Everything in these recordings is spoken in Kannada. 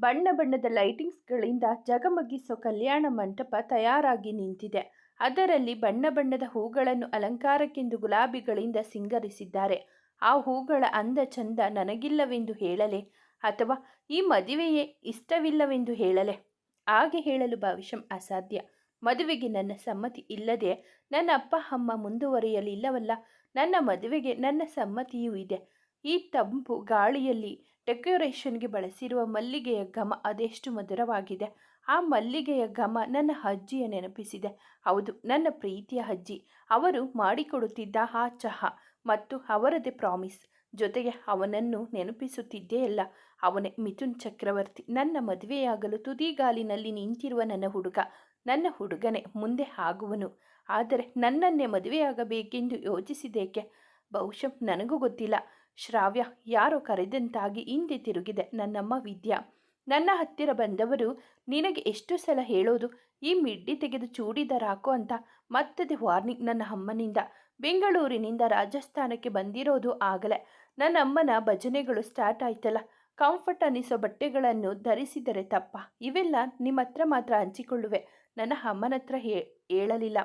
ಬಣ್ಣ ಬಣ್ಣದ ಲೈಟಿಂಗ್ಸ್ಗಳಿಂದ ಜಗಮಗಿಸೋ ಕಲ್ಯಾಣ ಮಂಟಪ ತಯಾರಾಗಿ ನಿಂತಿದೆ. ಅದರಲ್ಲಿ ಬಣ್ಣ ಬಣ್ಣದ ಹೂಗಳನ್ನು ಅಲಂಕಾರಕ್ಕೆಂದು ಗುಲಾಬಿಗಳಿಂದ ಸಿಂಗರಿಸಿದ್ದಾರೆ. ಆ ಹೂಗಳ ಅಂದ ಚಂದ ನನಗಿಲ್ಲವೆಂದು ಹೇಳಲೆ ಅಥವಾ ಈ ಮದುವೆಯೇ ಇಷ್ಟವಿಲ್ಲವೆಂದು ಹೇಳಲೆ? ಹಾಗೆ ಹೇಳಲು ಭವಿಷ್ಯಂ ಅಸಾಧ್ಯ. ಮದುವೆಗೆ ನನ್ನ ಸಮ್ಮತಿ ಇಲ್ಲದೆ ನನ್ನ ಅಪ್ಪ, ಅಮ್ಮ ಮುಂದುವರಿಯಲಿಲ್ಲವಲ್ಲ, ನನ್ನ ಮದುವೆಗೆ ನನ್ನ ಸಮ್ಮತಿಯೂ ಇದೆ. ಈ ತಂಪು ಗಾಳಿಯಲ್ಲಿ ಡೆಕೋರೇಷನ್ಗೆ ಬಳಸಿರುವ ಮಲ್ಲಿಗೆಯ ಘಮ ಅದೆಷ್ಟು ಮಧುರವಾಗಿದೆ. ಆ ಮಲ್ಲಿಗೆಯ ಘಮ ನನ್ನ ಅಜ್ಜಿಯ ನೆನಪಿಸಿದೆ. ಹೌದು, ನನ್ನ ಪ್ರೀತಿಯ ಅಜ್ಜಿ. ಅವರು ಮಾಡಿಕೊಡುತ್ತಿದ್ದ ಆ ಚಹಾ ಮತ್ತು ಅವರದೇ ಪ್ರಾಮಿಸ್. ಜೊತೆಗೆ ಅವನನ್ನು ನೆನಪಿಸುತ್ತಿದ್ದೇ ಅಲ್ಲ, ಅವನೇ ಮಿಥುನ್ ಚಕ್ರವರ್ತಿ. ನನ್ನ ಮದುವೆಯಾಗಲು ತುದಿಗಾಲಿನಲ್ಲಿ ನಿಂತಿರುವ ನನ್ನ ಹುಡುಗ, ನನ್ನ ಹುಡುಗನೇ ಮುಂದೆ ಆಗುವನು. ಆದರೆ ನನ್ನನ್ನೇ ಮದುವೆಯಾಗಬೇಕೆಂದು ಯೋಚಿಸಿದೇಕೆ ಬಹುಶಃ ನನಗೂ ಗೊತ್ತಿಲ್ಲ. ಶ್ರಾವ್ಯ, ಯಾರೋ ಕರೆದಂತಾಗಿ ಹಿಂದೆ ತಿರುಗಿದೆ ನನ್ನಮ್ಮ ವಿದ್ಯಾ. ನನ್ನ ಹತ್ತಿರ ಬಂದವರು, ನಿನಗೆ ಎಷ್ಟು ಸಲ ಹೇಳೋದು? ಈ ಮಿಡ್ಡಿ ತೆಗೆದು ಚೂಡಿದಾರ ಹಾಕೋ ಅಂತ ಮತ್ತದೆ ವಾರ್ನಿಂಗ್ ನನ್ನ ಅಮ್ಮನಿಂದ. ಬೆಂಗಳೂರಿನಿಂದ ರಾಜಸ್ಥಾನಕ್ಕೆ ಬಂದಿರೋದು ಆಗಲೇ. ನನ್ನ ಅಮ್ಮನ ಭಜನೆಗಳು ಸ್ಟಾರ್ಟ್ ಆಯ್ತಲ್ಲ. ಕಂಫರ್ಟ್ ಅನ್ನಿಸೋ ಬಟ್ಟೆಗಳನ್ನು ಧರಿಸಿದರೆ ತಪ್ಪ. ಇವೆಲ್ಲ ನಿಮ್ಮ ಹತ್ರ ಮಾತ್ರ ಹಂಚಿಕೊಳ್ಳುವೆ. ನನ್ನ ಅಮ್ಮನ ಹತ್ರ ಹೇಳಲಿಲ್ಲ.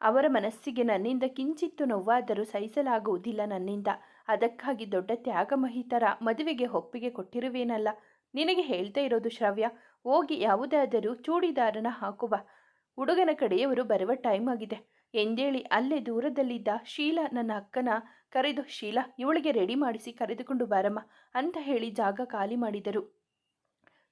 ಅವರ ಮನಸ್ಸಿಗೆ ನನ್ನಿಂದ ಕಿಂಚಿತ್ತು ನೋವಾದರೂ ಸಹಿಸಲಾಗುವುದಿಲ್ಲ ನನ್ನಿಂದ. ಅದಕ್ಕಾಗಿ ದೊಡ್ಡ ತ್ಯಾಗಮಹಿತರ ಮದುವೆಗೆ ಒಪ್ಪಿಗೆ ಕೊಟ್ಟಿರುವೇನಲ್ಲ? ನಿನಗೆ ಹೇಳ್ತಾ ಇರೋದು ಶ್ರವ್ಯ. ಹೋಗಿ ಯಾವುದಾದರೂ ಚೂಡಿದಾರನ ಹಾಕುವ. ಹುಡುಗನ ಕಡೆಯವರು ಬರುವ ಟೈಮ್ ಆಗಿದೆ. ಎಂದೇಳಿ ಅಲ್ಲೇ ದೂರದಲ್ಲಿದ್ದ ಶೀಲಾ ನನ್ನ ಅಕ್ಕನ ಕರೆದು, ಶೀಲಾ, ಇವಳಿಗೆ ರೆಡಿ ಮಾಡಿಸಿ ಕರೆದುಕೊಂಡು ಬಾರಮ್ಮ ಅಂತ ಹೇಳಿ ಜಾಗ ಖಾಲಿ ಮಾಡಿದರು.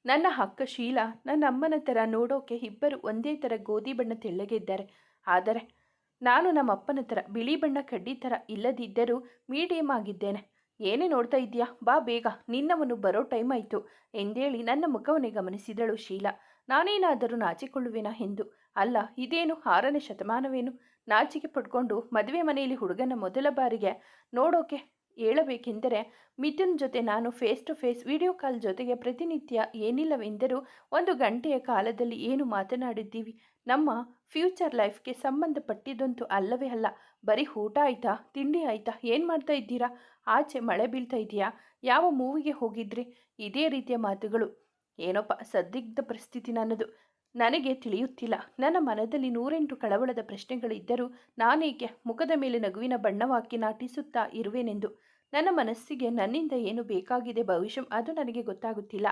ನನ್ನ ಅಕ್ಕ ಶೀಲಾ ನನ್ನ ಅಮ್ಮನ ಥರ ನೋಡೋಕೆ ಇಬ್ಬರು ಒಂದೇ ಥರ ಗೋಧಿ ಬಣ್ಣ ತೆಳ್ಳಗೆ ಇದ್ದಾರೆ. ಆದರೆ ನಾನು ನಮ್ಮ ಅಪ್ಪನ ಥರ ಬಿಳಿ ಬಣ್ಣ ಕಡ್ಡಿ ಥರ ಇಲ್ಲದಿದ್ದರೂ ಮೀಡಿಯಂ ಆಗಿದ್ದೇನೆ. ಏನೇ ನೋಡ್ತಾ ಇದೆಯಾ ಬಾ ಬೇಗ. ನಿನ್ನವನು ಬರೋ ಟೈಮ್ ಆಯಿತು ಎಂದೇಳಿ ನನ್ನ ಮುಖವನ್ನೇ ಗಮನಿಸಿದಳು ಶೀಲಾ. ನಾನೇನಾದರೂ ನಾಚಿಕೊಳ್ಳುವೆನಾ ಎಂದು. ಅಲ್ಲ, ಇದೇನು ಆರನೇ ಶತಮಾನವೇನು? ನಾಚಿಕೆ ಪಡ್ಕೊಂಡು ಮದುವೆ ಮನೆಯಲ್ಲಿ ಹುಡುಗನ ಮೊದಲ ಬಾರಿಗೆ ನೋಡೋಕೆ ಹೇಳಬೇಕೆಂದರೆ ಮಿಥುನ್ ಜೊತೆ ನಾನು face to face video call ಜೊತೆಗೆ ಪ್ರತಿನಿತ್ಯ ಏನಿಲ್ಲವೆಂದರೂ ಒಂದು ಗಂಟೆಯ ಕಾಲದಲ್ಲಿ ಏನು ಮಾತನಾಡಿದ್ದೀವಿ? ನಮ್ಮ ಫ್ಯೂಚರ್ ಲೈಫ್ಗೆ ಸಂಬಂಧಪಟ್ಟಿದ್ದಂತೂ ಅಲ್ಲವೇ ಅಲ್ಲ, ಬರೀ ಊಟ ಆಯಿತಾ, ತಿಂಡಿ ಆಯಿತಾ, ಏನು ಮಾಡ್ತಾ ಇದ್ದೀರಾ? ಆಚೆ ಮಳೆ ಬೀಳ್ತಾ ಇದೆಯಾ? ಯಾವ ಮೂವಿಗೆ ಹೋಗಿದ್ರಿ? ಇದೇ ರೀತಿಯ ಮಾತುಗಳು. ಏನೋಪ್ಪ ಸದ್ದಿಗ್ಧ ಪರಿಸ್ಥಿತಿ ನನ್ನದು. ನನಗೆ ತಿಳಿಯುತ್ತಿಲ್ಲ. ನನ್ನ ಮನದಲ್ಲಿ ನೂರೆಂಟು ಕಳವಳದ ಪ್ರಶ್ನೆಗಳಿದ್ದರೂ ನಾನೇಕೆ ಮುಖದ ಮೇಲೆ ನಗುವಿನ ಬಣ್ಣವಾಕಿ ನಾಟಿಸುತ್ತಾ ಇರುವೆನೆಂದು? ನನ್ನ ಮನಸ್ಸಿಗೆ ನನ್ನಿಂದ ಏನು ಬೇಕಾಗಿದೆ ಭವಿಷ್ಯ, ಅದು ನನಗೆ ಗೊತ್ತಾಗುತ್ತಿಲ್ಲ.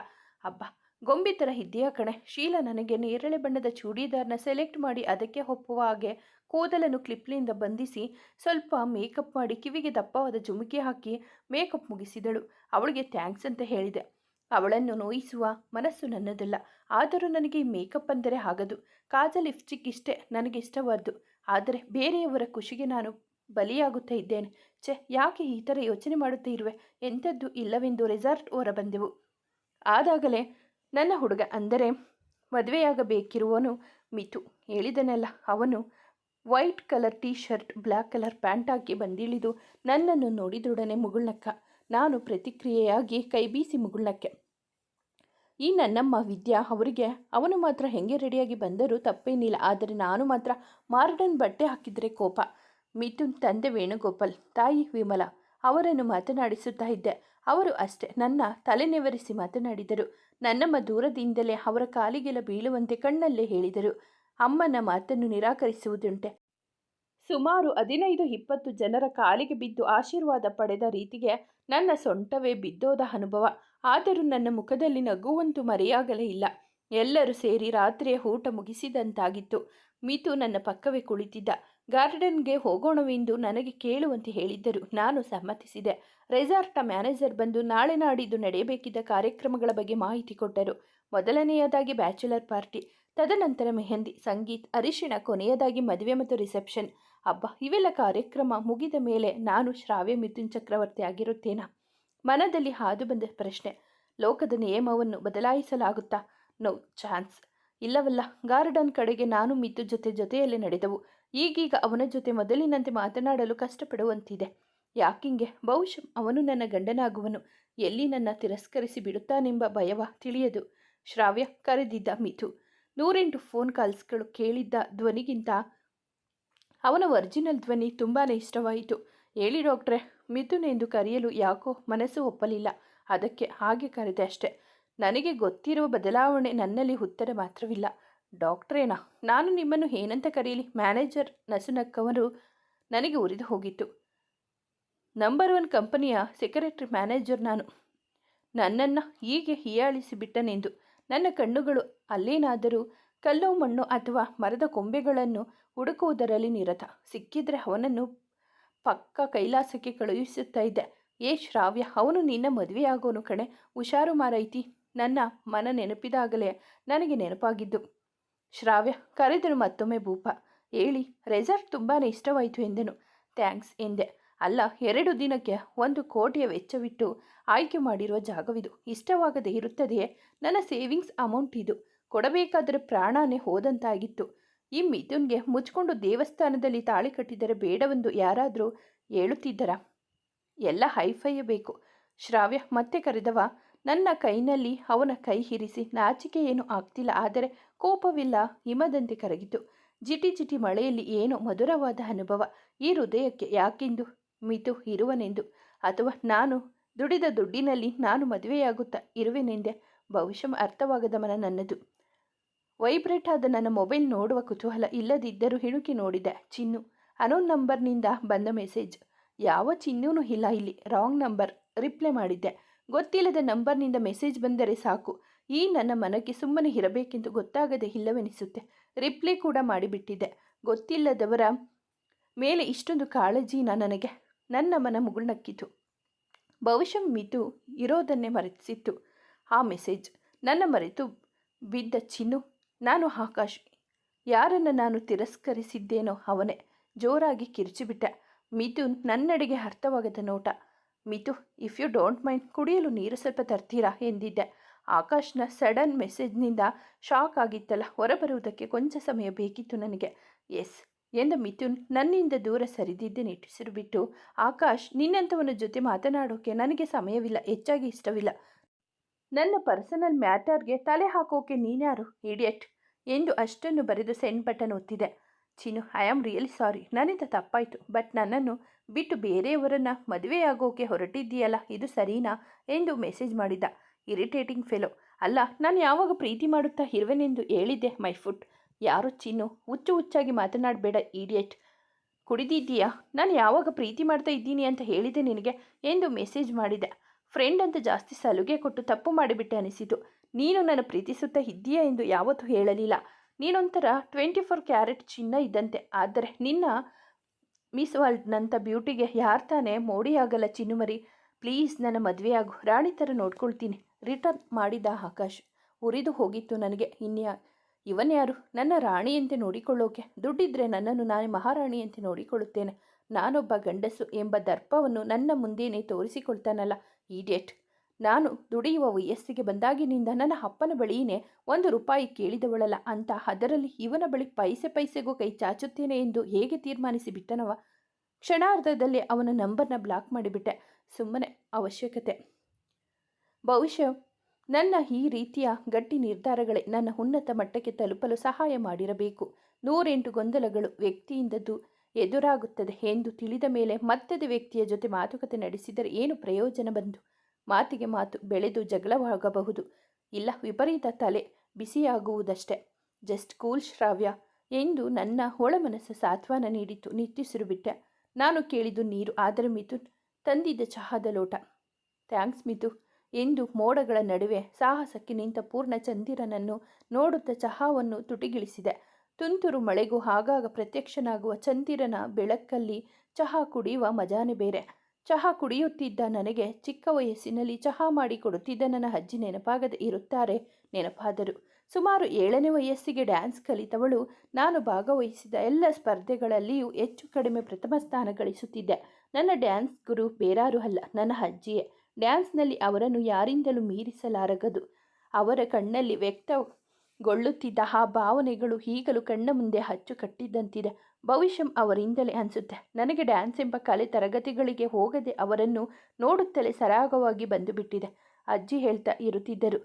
ಅಬ್ಬಾ ಗೊಂಬೆ ಥರ ಕಣೆ. ಶೀಲ ನನಗೆ ನೇರಳೆ ಬಣ್ಣದ ಚೂಡಿದಾರ್ನ ಸೆಲೆಕ್ಟ್ ಮಾಡಿ ಅದಕ್ಕೆ ಒಪ್ಪುವ ಹಾಗೆ ಕೂದಲನ್ನು ಕ್ಲಿಪ್ಲಿಂದ ಬಂಧಿಸಿ ಸ್ವಲ್ಪ ಮೇಕಪ್ ಮಾಡಿ ಕಿವಿಗೆ ದಪ್ಪವಾದ ಜುಮುಕಿ ಹಾಕಿ ಮೇಕಪ್ ಮುಗಿಸಿದಳು. ಅವಳಿಗೆ ಥ್ಯಾಂಕ್ಸ್ ಅಂತ ಹೇಳಿದೆ. ಅವಳನ್ನು ನೋಯಿಸುವ ಮನಸ್ಸು ನನ್ನದಲ್ಲ. ಆದರೂ ನನಗೆ ಈ ಮೇಕಪ್ ಅಂದರೆ ಆಗದು ಕಾಜಲ್ ಲಿಪ್ಸ್ಟಿಕ್ ಇಷ್ಟೇ, ನನಗೆ ಇಷ್ಟವಾದ್ದು. ಆದರೆ ಬೇರೆಯವರ ಖುಷಿಗೆ ನಾನು ಬಲಿಯಾಗುತ್ತಾ ಇದ್ದೇನೆ. ಛೆ, ಯಾಕೆ ಈ ಥರ ಯೋಚನೆ ಮಾಡುತ್ತಾ ಇರುವೆ? ಎಂಥದ್ದು ಇಲ್ಲವೆಂದು ರೆಸಾರ್ಟ್ ಹೊರಬಂದೆವು. ಆದಾಗಲೇ ನನ್ನ ಹುಡುಗ ಅಂದರೆ ಮದುವೆಯಾಗಬೇಕಿರುವನು ಮಿತು ಹೇಳಿದನಲ್ಲ, ಅವನು white colour T shirt black colour pant ಹಾಕಿ ಬಂದಿಳಿದು ನನ್ನನ್ನು ನೋಡಿದೊಡನೆ ಮುಗುಳ್ನಕ್ಕ. ನಾನು ಪ್ರತಿಕ್ರಿಯೆಯಾಗಿ ಕೈ ಬೀಸಿ ಮುಗುಳ್ನಕ್ಕೆ. ಈ ನನ್ನಮ್ಮ ವಿದ್ಯಾ ಅವರಿಗೆ, ಅವನು ಮಾತ್ರ ಹೆಂಗೆ ರೆಡಿಯಾಗಿ ಬಂದರೂ ತಪ್ಪೇನಿಲ್ಲ, ಆದರೆ ನಾನು ಮಾತ್ರ ಮಾರ್ಡನ್ ಬಟ್ಟೆ ಹಾಕಿದರೆ ಕೋಪ. ಮಿಥುನ್ ತಂದೆ ವೇಣುಗೋಪಾಲ್, ತಾಯಿ ವಿಮಲ ಅವರನ್ನು ಮಾತನಾಡಿಸುತ್ತಾ ಇದ್ದೆ. ಅವರು ಅಷ್ಟೆ. ನನ್ನ ತಲೆನೆವರಿಸಿ ಮಾತನಾಡಿದರು. ನನ್ನಮ್ಮ ದೂರದಿಂದಲೇ ಅವರ ಕಾಲಿಗೆಲ್ಲ ಬೀಳುವಂತೆ ಕಣ್ಣಲ್ಲೇ ಹೇಳಿದರು. ಅಮ್ಮನ ಮಾತನ್ನು ನಿರಾಕರಿಸುವುದುಂಟೆ. ಸುಮಾರು ಹದಿನೈದು ಇಪ್ಪತ್ತು ಜನರ ಕಾಲಿಗೆ ಬಿದ್ದು ಆಶೀರ್ವಾದ ಪಡೆದ ರೀತಿಗೆ ನನ್ನ ಸೊಂಟವೇ ಬಿದ್ದೋದ ಅನುಭವ. ಆದರೂ ನನ್ನ ಮುಖದಲ್ಲಿ ನಗುವಂತೂ ಮರೆಯಾಗಲೇ ಇಲ್ಲ. ಎಲ್ಲರೂ ಸೇರಿ ರಾತ್ರಿಯ ಊಟ ಮುಗಿಸಿದಂತಾಗಿತ್ತು. ಮಿತು ನನ್ನ ಪಕ್ಕವೇ ಕುಳಿತಿದ್ದ. ಗಾರ್ಡನ್ಗೆ ಹೋಗೋಣವೆಂದು ನನಗೆ ಕೇಳುವಂತೆ ಹೇಳಿದ್ದರು. ನಾನು ಸಮ್ಮತಿಸಿದೆ. ರೆಸಾರ್ಟ್ನ ಮ್ಯಾನೇಜರ್ ಬಂದು ನಾಳೆ ನಾಡಿದ್ದು ನಡೆಯಬೇಕಿದ್ದ ಕಾರ್ಯಕ್ರಮಗಳ ಬಗ್ಗೆ ಮಾಹಿತಿ ಕೊಟ್ಟರು. ಮೊದಲನೆಯದಾಗಿ ಬ್ಯಾಚುಲರ್ ಪಾರ್ಟಿ, ತದನಂತರ ಮೆಹಂದಿ, ಸಂಗೀತ್, ಅರಿಶಿಣ, ಕೊನೆಯದಾಗಿ ಮದುವೆ ಮತ್ತು ರಿಸೆಪ್ಷನ್. ಹಬ್ಬ ಇವೆಲ್ಲ ಕಾರ್ಯಕ್ರಮ ಮುಗಿದ ಮೇಲೆ ನಾನು ಶ್ರಾವ್ಯ ಮಿಥುನ್ ಚಕ್ರವರ್ತಿ ಆಗಿರುತ್ತೇನಾ? ಮನದಲ್ಲಿ ಹಾದು ಬಂದ ಪ್ರಶ್ನೆ. ಲೋಕದ ನಿಯಮವನ್ನು ಬದಲಾಯಿಸಲಾಗುತ್ತಾ? No chance. ಇಲ್ಲವಲ್ಲ, ಗಾರ್ಡನ್ ಕಡೆಗೆ ನಾನು ಮಿಥು ಜೊತೆ ಜೊತೆಯಲ್ಲಿ ನಡೆದವು. ಈಗೀಗ ಅವನ ಜೊತೆ ಮೊದಲಿನಂತೆ ಮಾತನಾಡಲು ಕಷ್ಟಪಡುವಂತಿದೆ. ಯಾಕಿಂಗೆ ಬಹುಶಃ ಅವನು ನನ್ನ ಗಂಡನಾಗುವನು. ಎಲ್ಲಿ ನನ್ನ ತಿರಸ್ಕರಿಸಿ ಬಿಡುತ್ತಾನೆಂಬ ಭಯವ ತಿಳಿಯದು. ಶ್ರಾವ್ಯ ಕರೆದಿದ್ದ ಮಿಥು. ನೂರೆಂಟು ಫೋನ್ ಕಾಲ್ಸ್ಗಳು ಕೇಳಿದ್ದ ಧ್ವನಿಗಿಂತ ಅವನ ಒರಿಜಿನಲ್ ಧ್ವನಿ ತುಂಬಾ ಇಷ್ಟವಾಯಿತು. ಹೇಳಿ ಡಾಕ್ಟ್ರೆ, ಮಿಥುನ್ ಎಂದು ಕರೆಯಲು ಯಾಕೋ ಮನಸ್ಸು ಒಪ್ಪಲಿಲ್ಲ. ಅದಕ್ಕೆ ಹಾಗೆ ಕರೆದೆ ಅಷ್ಟೆ. ನನಗೆ ಗೊತ್ತಿರುವ ಬದಲಾವಣೆ ನನ್ನಲ್ಲಿ ಉತ್ತರ ಮಾತ್ರವಿಲ್ಲ. ಡಾಕ್ಟ್ರೇನಾ, ನಾನು ನಿಮ್ಮನ್ನು ಏನಂತ ಕರೆಯಲಿ ಮ್ಯಾನೇಜರ್ ನಸುನಕ್ಕವರು ನನಗೆ ಉರಿದು ಹೋಗಿತ್ತು. ನಂಬರ್ ಒನ್ ಕಂಪನಿಯ ಸೆಕ್ರೆಟರಿ ಮ್ಯಾನೇಜರ್ ನಾನು. ನನ್ನನ್ನು ಹೀಗೆ ಹೀಯಾಳಿಸಿಬಿಟ್ಟನೆಂದು ನನ್ನ ಕಣ್ಣುಗಳು ಅಲ್ಲೇನಾದರೂ ಕಲ್ಲು ಮಣ್ಣು ಅಥವಾ ಮರದ ಕೊಂಬೆಗಳನ್ನು ಹುಡುಕುವುದರಲ್ಲಿ ನಿರತ. ಸಿಕ್ಕಿದ್ರೆ ಅವನನ್ನು ಪಕ್ಕ ಕೈಲಾಸಕ್ಕೆ ಕಳುಹಿಸುತ್ತಾ ಇದ್ದೆ. ಏ ಶ್ರಾವ್ಯ, ಅವನು ನಿನ್ನ ಮದುವೆಯಾಗೋನು ಕಣೆ. ಹುಷಾರು ಮಾರೈತಿ. ನನ್ನ ಮನ ನೆನಪಿದಾಗಲೇ ನನಗೆ ನೆನಪಾಗಿದ್ದು. ಶ್ರಾವ್ಯ ಕರೆದನು ಮತ್ತೊಮ್ಮೆ ಭೂಪ. ಹೇಳಿ ರೆಸಾರ್ಟ್ ತುಂಬಾ ಇಷ್ಟವಾಯಿತು ಎಂದನು. ಥ್ಯಾಂಕ್ಸ್ ಎಂದೆ. ಅಲ್ಲ, ಎರಡು ದಿನಕ್ಕೆ ಒಂದು ಕೋಟಿಯ ವೆಚ್ಚವಿಟ್ಟು ಆಯ್ಕೆ ಮಾಡಿರುವ ಜಾಗವಿದು. ಇಷ್ಟವಾಗದೇ ಇರುತ್ತದೆಯೇ? ನನ್ನ ಸೇವಿಂಗ್ಸ್ ಅಮೌಂಟ್ ಇದು. ಕೊಡಬೇಕಾದರೆ ಪ್ರಾಣನೇ ಹೋದಂತಾಗಿತ್ತು. ಈ ಮಿಥುನ್ಗೆ ಮುಚ್ಕೊಂಡು ದೇವಸ್ಥಾನದಲ್ಲಿ ತಾಳಿ ಕಟ್ಟಿದರೆ ಬೇಡವೆಂದು ಯಾರಾದರೂ ಹೇಳುತ್ತಿದ್ದರ? ಎಲ್ಲ ಹೈಫೈಯೇ ಬೇಕು. ಶ್ರಾವ್ಯ, ಮತ್ತೆ ಕರೆದವ, ನನ್ನ ಕೈನಲ್ಲಿ ಅವನ ಕೈ ಹಿರಿಸಿ ನಾಚಿಕೆ ಏನೂ ಆಗ್ತಿಲ್ಲ. ಆದರೆ ಕೋಪವಿಲ್ಲ, ಹಿಮದಂತೆ ಕರಗಿತು. ಜಿಟಿ ಜಿಟಿ ಮಳೆಯಲ್ಲಿ ಏನೋ ಮಧುರವಾದ ಅನುಭವ. ಈ ಹೃದಯಕ್ಕೆ ಯಾಕೆಂದು? ಮಿತು ಇರುವನೆಂದು. ಅಥವಾ ನಾನು ದುಡಿದ ದುಡ್ಡಿನಲ್ಲಿ ನಾನು ಮದುವೆಯಾಗುತ್ತಾ ಇರುವೆನೆಂದೇ? ಬಹುಶಃ ಅರ್ಥವಾಗದ ಮನ ನನ್ನದು. ವೈಬ್ರೇಟ್ ಆದ ನನ್ನ ಮೊಬೈಲ್ ನೋಡುವ ಕುತೂಹಲ ಇಲ್ಲದಿದ್ದರೂ ಹಿಣುಕಿ ನೋಡಿದೆ ಚಿನ್ನು. ಅನೋನ್ ನಂಬರ್ನಿಂದ ಬಂದ ಮೆಸೇಜ್. ಯಾವ ಚಿನ್ನೂ ಇಲ್ಲ ಇಲ್ಲಿ. Wrong number. ರಿಪ್ಲೈ ಮಾಡಿದ್ದೆ. ಗೊತ್ತಿಲ್ಲದ ನಂಬರ್ನಿಂದ ಮೆಸೇಜ್ ಬಂದರೆ ಸಾಕು. ಈ ನನ್ನ ಮನಕ್ಕೆ ಸುಮ್ಮನೆ ಇರಬೇಕೆಂದು ಗೊತ್ತಾಗದೆ ಇಲ್ಲವೆನಿಸುತ್ತೆ. ರಿಪ್ಲೈ ಕೂಡ ಮಾಡಿಬಿಟ್ಟಿದ್ದೆ. ಗೊತ್ತಿಲ್ಲದವರ ಮೇಲೆ ಇಷ್ಟೊಂದು ಕಾಳಜಿನ ನನಗೆ. ನನ್ನ ಮನ ಮುಗುಳ್ನಕ್ಕಿತು. ಬಹುಶಃ ಮಿತು ಇರೋದನ್ನೇ ಮರೆತಿಸಿತ್ತು. ಆ ಮೆಸೇಜ್ ನನ್ನ ಮರೆತು ಬಿದ್ದ ಚಿನ್ನು. ನಾನು ಆಕಾಶ್. ಯಾರನ್ನು ನಾನು ತಿರಸ್ಕರಿಸಿದ್ದೇನೋ ಅವನೇ. ಜೋರಾಗಿ ಕಿರುಚಿಬಿಟ್ಟೆ. ಮಿತು ನನ್ನಡೆಗೆ ಅರ್ಥವಾಗದ ನೋಟ. Mithu, if you don't mind, ಕುಡಿಯಲು ನೀರು ಸ್ವಲ್ಪ ತರ್ತೀರಾ? ಎಂದಿದ್ದೆ. ಆಕಾಶ್ನ ಸಡನ್ ಮೆಸೇಜ್ನಿಂದ ಶಾಕ್ ಆಗಿತ್ತಲ್ಲ, ಹೊರಬರುವುದಕ್ಕೆ ಕೊಂಚ ಸಮಯ ಬೇಕಿತ್ತು ನನಗೆ. ಎಸ್, ಎಂದ ಮಿಥುನ್, ನನ್ನಿಂದ ದೂರ ಸರಿದಿದ್ದೆ ನಿಟ್ಟಿಸಿರು ಬಿಟ್ಟು, ಆಕಾಶ್, ನಿನ್ನಂಥವನ ಜೊತೆ ಮಾತನಾಡೋಕೆ ನನಗೆ ಸಮಯವಿಲ್ಲ, ಹೆಚ್ಚಾಗಿ ಇಷ್ಟವಿಲ್ಲ. ನನ್ನ ಪರ್ಸನಲ್ ಮ್ಯಾಟರ್ಗೆ ತಲೆ ಹಾಕೋಕೆ ನೀನ್ಯಾರು ಇಡಿಯಟ್? ಎಂದು ಅಷ್ಟನ್ನು ಬರೆದು send button ಒತ್ತಿದೆ. Chinnu, I am really sorry, ನನ್ನಿಂದ ತಪ್ಪಾಯಿತು, ಬಟ್ ನನ್ನನ್ನು ಬಿಟ್ಟು ಬೇರೆಯವರನ್ನ ಮದುವೆಯಾಗೋಕೆ ಹೊರಟಿದ್ದೀಯಲ್ಲ, ಇದು ಸರಿನಾ? ಎಂದು ಮೆಸೇಜ್ ಮಾಡಿದ್ದ ಇರಿಟೇಟಿಂಗ್ ಫೆಲೋ ಅಲ್ಲ, ನಾನು ಯಾವಾಗ ಪ್ರೀತಿ ಮಾಡುತ್ತಾ ಇರುವೆನೆಂದು ಹೇಳಿದ್ದೆ ಮೈ ಫುಟ್ ಯಾರು ಚಿನ್ನು? ಹುಚ್ಚು ಹುಚ್ಚಾಗಿ ಮಾತನಾಡಬೇಡ ಈಡಿಯಟ್ ಕುಡಿದಿದ್ದೀಯಾ? ನಾನು ಯಾವಾಗ ಪ್ರೀತಿ ಮಾಡ್ತಾ ಇದ್ದೀನಿ ಅಂತ ಹೇಳಿದೆ ನಿನಗೆ ಎಂದು ಮೆಸೇಜ್ ಮಾಡಿದೆ. ಫ್ರೆಂಡ್ ಅಂತ ಜಾಸ್ತಿ ಸಲುಗೆ ಕೊಟ್ಟು ತಪ್ಪು ಮಾಡಿಬಿಟ್ಟೆ ಅನಿಸಿತು. ನೀನು ನನ್ನ ಪ್ರೀತಿಸುತ್ತಾ ಇದ್ದೀಯಾ ಎಂದು ಯಾವತ್ತೂ ಹೇಳಲಿಲ್ಲ. ನೀನೊಂಥರ ಟ್ವೆಂಟಿ ಫೋರ್ ಕ್ಯಾರೆಟ್ ಚಿನ್ನ ಇದ್ದಂತೆ. ಆದರೆ ನಿನ್ನ ಮಿಸ್ ವರ್ಲ್ಡ್ನಂಥ ಬ್ಯೂಟಿಗೆ ಯಾರು ತಾನೇ ಮೋಡಿಯಾಗಲ್ಲ ಚಿನ್ನುಮರಿ. ಪ್ಲೀಸ್ ನನ್ನ ಮದುವೆಯಾಗು. ರಾಣಿ ಥರ ನೋಡ್ಕೊಳ್ತೀನಿ. ರಿಟರ್ನ್ ಮಾಡಿದ ಆಕಾಶ್, ಉರಿದು ಹೋಗಿತ್ತು ನನಗೆ. ಇನ್ಯ ಇವನ್ಯಾರು ನನ್ನ ರಾಣಿಯಂತೆ ನೋಡಿಕೊಳ್ಳೋಕೆ. ದುಡ್ಡಿದ್ರೆ ನನ್ನನ್ನು ನಾನೇ ಮಹಾರಾಣಿಯಂತೆ ನೋಡಿಕೊಳ್ಳುತ್ತೇನೆ. ನಾನೊಬ್ಬ ಗಂಡಸು ಎಂಬ ದರ್ಪವನ್ನು ನನ್ನ ಮುಂದೇನೆ ತೋರಿಸಿಕೊಳ್ತಾನಲ್ಲ. ಈಡಿಯಟ್. ನಾನು ದುಡಿಯುವ ವಯಸ್ಸಿಗೆ ಬಂದಾಗಿನಿಂದ ನನ್ನ ಅಪ್ಪನ ಬಳಿಯೇ ಒಂದು ರೂಪಾಯಿ ಕೇಳಿದವಳಲ್ಲ. ಅಂತ ಅದರಲ್ಲಿ ಇವನ ಬಳಿ ಪೈಸೆ ಪೈಸೆಗೂ ಕೈ ಚಾಚುತ್ತೇನೆ ಎಂದು ಹೇಗೆ ತೀರ್ಮಾನಿಸಿ ಬಿಟ್ಟನವ? ಕ್ಷಣಾರ್ಧದಲ್ಲಿ ಅವನ ನಂಬರ್ನ ಬ್ಲಾಕ್ ಮಾಡಿಬಿಟ್ಟೆ. ಸುಮ್ಮನೆ ಅವಶ್ಯಕತೆ. ಬಹುಶಃ ನನ್ನ ಈ ರೀತಿಯ ಗಟ್ಟಿ ನಿರ್ಧಾರಗಳೇ ನನ್ನ ಉನ್ನತ ಮಟ್ಟಕ್ಕೆ ತಲುಪಲು ಸಹಾಯ ಮಾಡಿರಬೇಕು. ನೂರೆಂಟು ಗೊಂದಲಗಳು ವ್ಯಕ್ತಿಯಿಂದದ್ದು ಎದುರಾಗುತ್ತದೆ ಎಂದು ತಿಳಿದ ಮೇಲೆ ಮತ್ತದ ವ್ಯಕ್ತಿಯ ಜೊತೆ ಮಾತುಕತೆ ನಡೆಸಿದರೆ ಏನು ಪ್ರಯೋಜನ ಬಂದು? ಮಾತಿಗೆ ಮಾತು ಬೆಳೆದು ಜಗಳವಾಗಬಹುದು. ಇಲ್ಲ, ವಿಪರೀತ ತಲೆ ಬಿಸಿಯಾಗುವುದಷ್ಟೇ. ಜಸ್ಟ್ ಕೂಲ್ ಶ್ರಾವ್ಯ ಎಂದು ನನ್ನ ಒಳಮನಸ್ಸು ಸಾತ್ವನ ನೀಡಿತು ನಿಟ್ಟಿಸಿರು ಬಿಟ್ಟೆ. ನಾನು ಕೇಳಿದ್ದು ನೀರು. ಆದರೆ ಮಿಥುನ್ ತಂದಿದ್ದ ಚಹಾದ ಲೋಟ. ಥ್ಯಾಂಕ್ಸ್ ಮಿತು ಎಂದು ಮೋಡಗಳ ನಡುವೆ ಸಾಹಸಕ್ಕೆ ನಿಂತ ಪೂರ್ಣ ಚಂದಿರನನ್ನು ನೋಡುತ್ತಾ ಚಹಾವನ್ನು ತುಟಿಗಿಳಿಸಿದೆ. ತುಂತುರು ಮಳೆಗೂ ಆಗಾಗ ಪ್ರತ್ಯಕ್ಷನಾಗುವ ಚಂದಿರನ ಬೆಳಕಲ್ಲಿ ಚಹಾ ಕುಡಿಯುವ ಮಜಾನೆ ಬೇರೆ. ಚಹಾ ಕುಡಿಯುತ್ತಿದ್ದ ನನಗೆ ಚಿಕ್ಕ ವಯಸ್ಸಿನಲ್ಲಿ ಚಹಾ ಮಾಡಿ ಕೊಡುತ್ತಿದ್ದ ನನ್ನ ಅಜ್ಜಿ ನೆನಪಾಗದೆ ಇರುತ್ತಾರೆ ನೆನಪಾದರು. ಸುಮಾರು ಏಳನೇ ವಯಸ್ಸಿಗೆ ಡ್ಯಾನ್ಸ್ ಕಲಿತವಳು, ನಾನು ಭಾಗವಹಿಸಿದ ಎಲ್ಲ ಸ್ಪರ್ಧೆಗಳಲ್ಲಿಯೂ ಹೆಚ್ಚು ಕಡಿಮೆ ಪ್ರಥಮ ಸ್ಥಾನ ಗಳಿಸುತ್ತಿದ್ದೆ. ನನ್ನ ಡ್ಯಾನ್ಸ್ ಗುರು ಬೇರಾರು ಅಲ್ಲ, ನನ್ನ ಅಜ್ಜಿಯೇ. ಡ್ಯಾನ್ಸ್ನಲ್ಲಿ ಅವರನ್ನು ಯಾರಿಂದಲೂ ಮೀರಿಸಲಾರಗದು. ಅವರ ಕಣ್ಣಲ್ಲಿ ವ್ಯಕ್ತಗೊಳ್ಳುತ್ತಿದ್ದ ಆ ಭಾವನೆಗಳು ಈಗಲೂ ಕಣ್ಣ ಮುಂದೆ ಹಚ್ಚು ಕಟ್ಟಿದ್ದಂತಿದೆ ಭವಿಷ್ಯಂ ಅವರಿಂದಲೇ ಅನಿಸುತ್ತೆ. ನನಗೆ ಡ್ಯಾನ್ಸ್ ಎಂಬ ಕಲೆ ತರಗತಿಗಳಿಗೆ ಹೋಗದೆ ಅವರನ್ನು ನೋಡುತ್ತಲೇ ಸರಾಗವಾಗಿ ಬಂದು ಬಿಟ್ಟಿದೆ ಅಜ್ಜಿ ಹೇಳ್ತಾ ಇರುತ್ತಿದ್ದರು.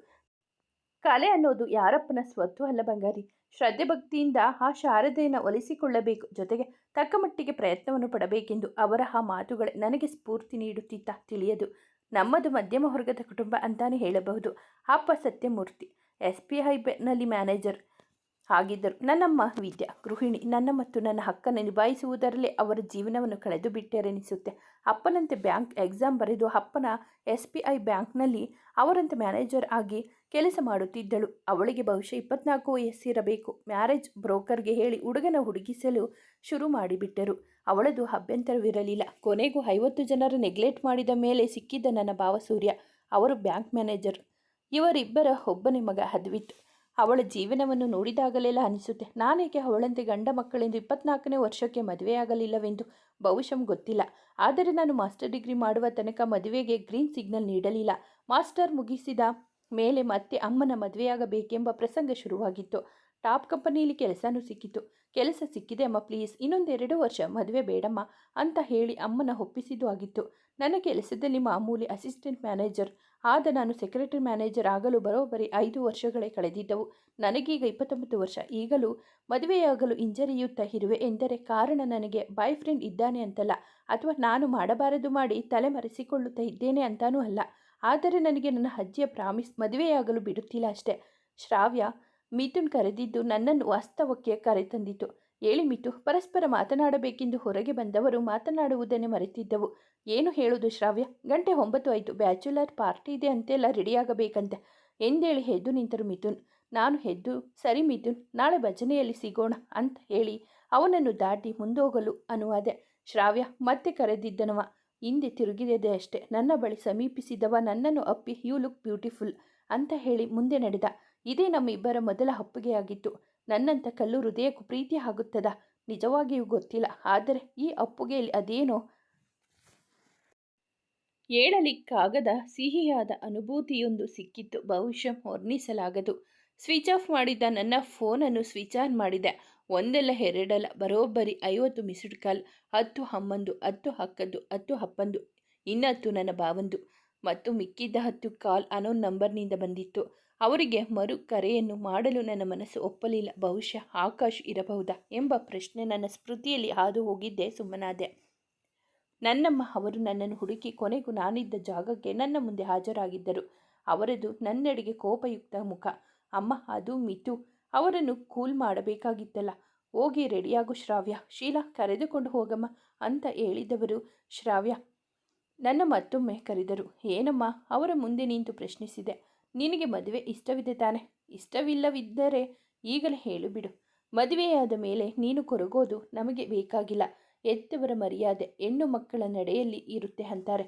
ಕಲೆ ಅನ್ನೋದು ಯಾರಪ್ಪನ ಸ್ವತ್ತು ಅಲ್ಲ ಬಂಗಾರಿ. ಶ್ರದ್ಧೆ ಭಕ್ತಿಯಿಂದ ಆ ಶಾರದೆಯನ್ನು ಒಲಿಸಿಕೊಳ್ಳಬೇಕು. ಜೊತೆಗೆ ತಕ್ಕಮಟ್ಟಿಗೆ ಪ್ರಯತ್ನವನ್ನು ಪಡಬೇಕೆಂದು ಅವರ ಆ ಮಾತುಗಳೇ ನನಗೆ ಸ್ಫೂರ್ತಿ ನೀಡುತ್ತಿತ್ತ ತಿಳಿಯದು. ನಮ್ಮದು ಮಧ್ಯಮ ವರ್ಗದ ಕುಟುಂಬ ಅಂತಾನೆ ಹೇಳಬಹುದು. ಅಪ್ಪ ಸತ್ಯಮೂರ್ತಿ ಎಸ್ನಲ್ಲಿ ಮ್ಯಾನೇಜರ್ ಆಗಿದ್ದರು ನನ್ನಮ್ಮ ವಿದ್ಯಾ ಗೃಹಿಣಿ ನನ್ನ ಮತ್ತು ನನ್ನ ಹಕ್ಕನ್ನು ನಿಭಾಯಿಸುವುದರಲ್ಲೇ ಅವರ ಜೀವನವನ್ನು ಕಳೆದು ಬಿಟ್ಟರೆನಿಸುತ್ತೆ ಅಪ್ಪನಂತೆ ಬ್ಯಾಂಕ್ ಎಕ್ಸಾಮ್ ಬರೆದು ಅಪ್ಪನ ಎಸ್ ಬಿ ಐ ಬ್ಯಾಂಕ್ನಲ್ಲಿ ಅವರಂತೆ ಮ್ಯಾನೇಜರ್ ಆಗಿ ಕೆಲಸ ಮಾಡುತ್ತಿದ್ದಳು. ಅವಳಿಗೆ ಬಹುಶಃ ಇಪ್ಪತ್ನಾಲ್ಕು ವಯಸ್ಸಿರಬೇಕು. ಮ್ಯಾರೇಜ್ ಬ್ರೋಕರ್ಗೆ ಹೇಳಿ ಹುಡುಗನ ಹುಡುಗಿಸಲು ಶುರು ಮಾಡಿಬಿಟ್ಟರು. ಅವಳದು ಅಭ್ಯಂತರವಿರಲಿಲ್ಲ. ಕೊನೆಗೂ ಐವತ್ತು ಜನರ ನೆಗ್ಲೆಕ್ಟ್ ಮಾಡಿದ ಮೇಲೆ ಸಿಕ್ಕಿದ್ದ ನನ್ನ ಭಾವಸೂರ್ಯ, ಅವರು ಬ್ಯಾಂಕ್ ಮ್ಯಾನೇಜರ್. ಇವರಿಬ್ಬರ ಒಬ್ಬನೇ ಮಗ ಅದ್ವಿತ್. ಅವಳ ಜೀವನವನ್ನು ನೋಡಿದಾಗಲೆಲ್ಲ ಅನಿಸುತ್ತೆ. ನಾನೇಕೆ ಅವಳಂತೆ ಗಂಡ ಮಕ್ಕಳೆಂದು ಇಪ್ಪತ್ನಾಲ್ಕನೇ ವರ್ಷಕ್ಕೆ ಮದುವೆಯಾಗಲಿಲ್ಲವೆಂದು ಬಹುಶಃ ಗೊತ್ತಿಲ್ಲ. ಆದರೆ ನಾನು ಮಾಸ್ಟರ್ ಡಿಗ್ರಿ ಮಾಡುವ ತನಕ ಮದುವೆಗೆ ಗ್ರೀನ್ ಸಿಗ್ನಲ್ ನೀಡಲಿಲ್ಲ. ಮಾಸ್ಟರ್ ಮುಗಿಸಿದ ಮೇಲೆ ಮತ್ತೆ ಅಮ್ಮನ ಮದುವೆಯಾಗಬೇಕೆಂಬ ಪ್ರಸಂಗ ಶುರುವಾಗಿತ್ತು. ಟಾಪ್ ಕಂಪನಿಯಲ್ಲಿ ಕೆಲಸನೂ ಸಿಕ್ಕಿತು. ಕೆಲಸ ಸಿಕ್ಕಿದೆ ಅಮ್ಮ ಪ್ಲೀಸ್ ಇನ್ನೊಂದೆರಡು ವರ್ಷ ಮದುವೆ ಬೇಡಮ್ಮ ಅಂತ ಹೇಳಿ ಅಮ್ಮನ ಒಪ್ಪಿಸಿದ್ದು ಆಗಿತ್ತು. ನನ್ನ ಕೆಲಸದಲ್ಲಿ ಮಾಮೂಲಿ ಅಸಿಸ್ಟೆಂಟ್ ಮ್ಯಾನೇಜರ್ ಆದ ನಾನು ಸೆಕ್ರೆಟರಿ ಮ್ಯಾನೇಜರ್ ಆಗಲು ಬರೋಬ್ಬರಿ ಐದು ವರ್ಷಗಳೇ ಕಳೆದಿದ್ದವು. ನನಗೀಗ ಇಪ್ಪತ್ತೊಂಬತ್ತು ವರ್ಷ. ಈಗಲೂ ಮದುವೆಯಾಗಲು ಹಿಂಜರಿಯುತ್ತಾ ಇರುವೆ ಎಂದರೆ ಕಾರಣ ನನಗೆ ಬಾಯ್ ಫ್ರೆಂಡ್ ಇದ್ದಾನೆ ಅಂತಲ್ಲ, ಅಥವಾ ನಾನು ಮಾಡಬಾರದು ಮಾಡಿ ತಲೆ ಮರೆಸಿಕೊಳ್ಳುತ್ತಾ ಇದ್ದೇನೆ ಅಂತಾನೂ ಅಲ್ಲ. ಆದರೆ ನನಗೆ ನನ್ನ ಅಜ್ಜಿಯ ಪ್ರಾಮಿಸ್ ಮದುವೆಯಾಗಲು ಬಿಡುತ್ತಿಲ್ಲ ಅಷ್ಟೇ. ಶ್ರಾವ್ಯ ಮಿಥುನ್ ಕರೆದಿದ್ದು ನನ್ನನ್ನು ವಾಸ್ತವಕ್ಕೆ ಕರೆತಂದಿತು. ಹೇಳಿ ಮಿತು ಪರಸ್ಪರ ಮಾತನಾಡಬೇಕೆಂದು ಹೊರಗೆ ಬಂದವರು ಮಾತನಾಡುವುದನ್ನೇ ಮರೆತಿದ್ದವು. ಏನು ಹೇಳುವುದು ಶ್ರಾವ್ಯ? ಗಂಟೆ ಒಂಬತ್ತು ಆಯಿತು. ಬ್ಯಾಚುಲರ್ ಪಾರ್ಟಿ ಇದೆ ಅಂತೆಲ್ಲ ರೆಡಿಯಾಗಬೇಕಂತೆ. ಎಂದೇಳಿ ಎದ್ದು ನಿಂತರು ಮಿಥುನ್. ನಾನು ಎದ್ದು ಸರಿ ಮಿಥುನ್, ನಾಳೆ ಭಜನೆಯಲ್ಲಿ ಸಿಗೋಣ ಅಂತ ಹೇಳಿ ಅವನನ್ನು ದಾಟಿ ಮುಂದೋಗಲು ಅನುವಾದೆ. ಶ್ರಾವ್ಯ, ಮತ್ತೆ ಕರೆದಿದ್ದನವ. ಹಿಂದೆ ತಿರುಗಿದದೆ ಅಷ್ಟೇ. ನನ್ನ ಬಳಿ ಸಮೀಪಿಸಿದವ ನನ್ನನ್ನು ಅಪ್ಪಿ ಯು ಲುಕ್ ಬ್ಯೂಟಿಫುಲ್ ಅಂತ ಹೇಳಿ ಮುಂದೆ ನಡೆದ. ಇದೇ ನಮ್ಮಿಬ್ಬರ ಮೊದಲ ಅಪ್ಪುಗೆಯಾಗಿತ್ತು. ನನ್ನಂಥ ಕಲ್ಲು ಹೃದಯಕ್ಕೂ ಪ್ರೀತಿ ಆಗುತ್ತದ? ನಿಜವಾಗಿಯೂ ಗೊತ್ತಿಲ್ಲ. ಆದರೆ ಈ ಅಪ್ಪುಗೆಯಲ್ಲಿ ಅದೇನೋ ಹೇಳಲಿಕ್ಕಾಗದ ಸಿಹಿಯಾದ ಅನುಭೂತಿಯೊಂದು ಸಿಕ್ಕಿತ್ತು. ಬಹುಶಃ ವರ್ಣಿಸಲಾಗದು. ಸ್ವಿಚ್ ಆಫ್ ಮಾಡಿದ್ದ ನನ್ನ ಫೋನನ್ನು ಸ್ವಿಚ್ ಆನ್ ಮಾಡಿದೆ. ಒಂದೆಲ್ಲ ಎರಡಲ್ಲ, ಬರೋಬ್ಬರಿ ಐವತ್ತು ಮಿಸ್ಡ್ ಕಾಲ್, ಹತ್ತು ಹಮ್ಮಂದು ಹತ್ತು ಹಕ್ಕದ್ದು, ಹತ್ತು ಹಪ್ಪಂದು, ಇನ್ನತ್ತು ನನ್ನ ಬಾವಂದು. ಮತ್ತು ಮಿಕ್ಕಿದ್ದ ಹತ್ತು ಕಾಲ್ ಅನೋನ್ ನಂಬರ್ನಿಂದ ಬಂದಿತ್ತು. ಅವರಿಗೆ ಮರು ಕರೆಯನ್ನು ಮಾಡಲು ನನ್ನ ಮನಸ್ಸು ಒಪ್ಪಲಿಲ್ಲ. ಬಹುಶಃ ಆಕಾಶ್ ಇರಬಹುದಾ ಎಂಬ ಪ್ರಶ್ನೆ ನನ್ನ ಸ್ಮೃತಿಯಲ್ಲಿ ಹಾದು ಹೋಗಿದ್ದೆ ಸುಮ್ಮನಾದೆ. ನನ್ನಮ್ಮ ಅವರು ನನ್ನನ್ನು ಹುಡುಕಿ ಕೊನೆಗೂ ನಾನಿದ್ದ ಜಾಗಕ್ಕೆ ನನ್ನ ಮುಂದೆ ಹಾಜರಾಗಿದ್ದರು. ಅವರದು ನನ್ನೆಡೆಗೆ ಕೋಪಯುಕ್ತ ಮುಖ. ಅಮ್ಮ, ಅದು ಮಿತು ಅವರನ್ನು ಕೂಲ್ ಮಾಡಬೇಕಾಗಿತ್ತಲ್ಲ. ಹೋಗಿ ರೆಡಿಯಾಗು ಶ್ರಾವ್ಯ. ಶೀಲಾ, ಕರೆದುಕೊಂಡು ಹೋಗಮ್ಮ ಅಂತ ಹೇಳಿದವರು ಶ್ರಾವ್ಯ. ನನ್ನ ಮತ್ತೊಮ್ಮೆ ಕರೆದರು. ಏನಮ್ಮ? ಅವರ ಮುಂದೆ ನಿಂತು ಪ್ರಶ್ನಿಸಿದೆ. ನಿನಗೆ ಮದುವೆ ಇಷ್ಟವಿದೆ ತಾನೆ? ಇಷ್ಟವಿಲ್ಲವಿದ್ದರೆ ಈಗಲೇ ಹೇಳು ಬಿಡು. ಮದುವೆಯಾದ ಮೇಲೆ ನೀನು ಕೊರಗೋದು ನಮಗೆ ಬೇಕಾಗಿಲ್ಲ. ಎತ್ತವರ ಮರ್ಯಾದೆ ಹೆಣ್ಣು ಮಕ್ಕಳ ನಡೆಯಲ್ಲಿ ಇರುತ್ತೆ ಅಂತಾರೆ.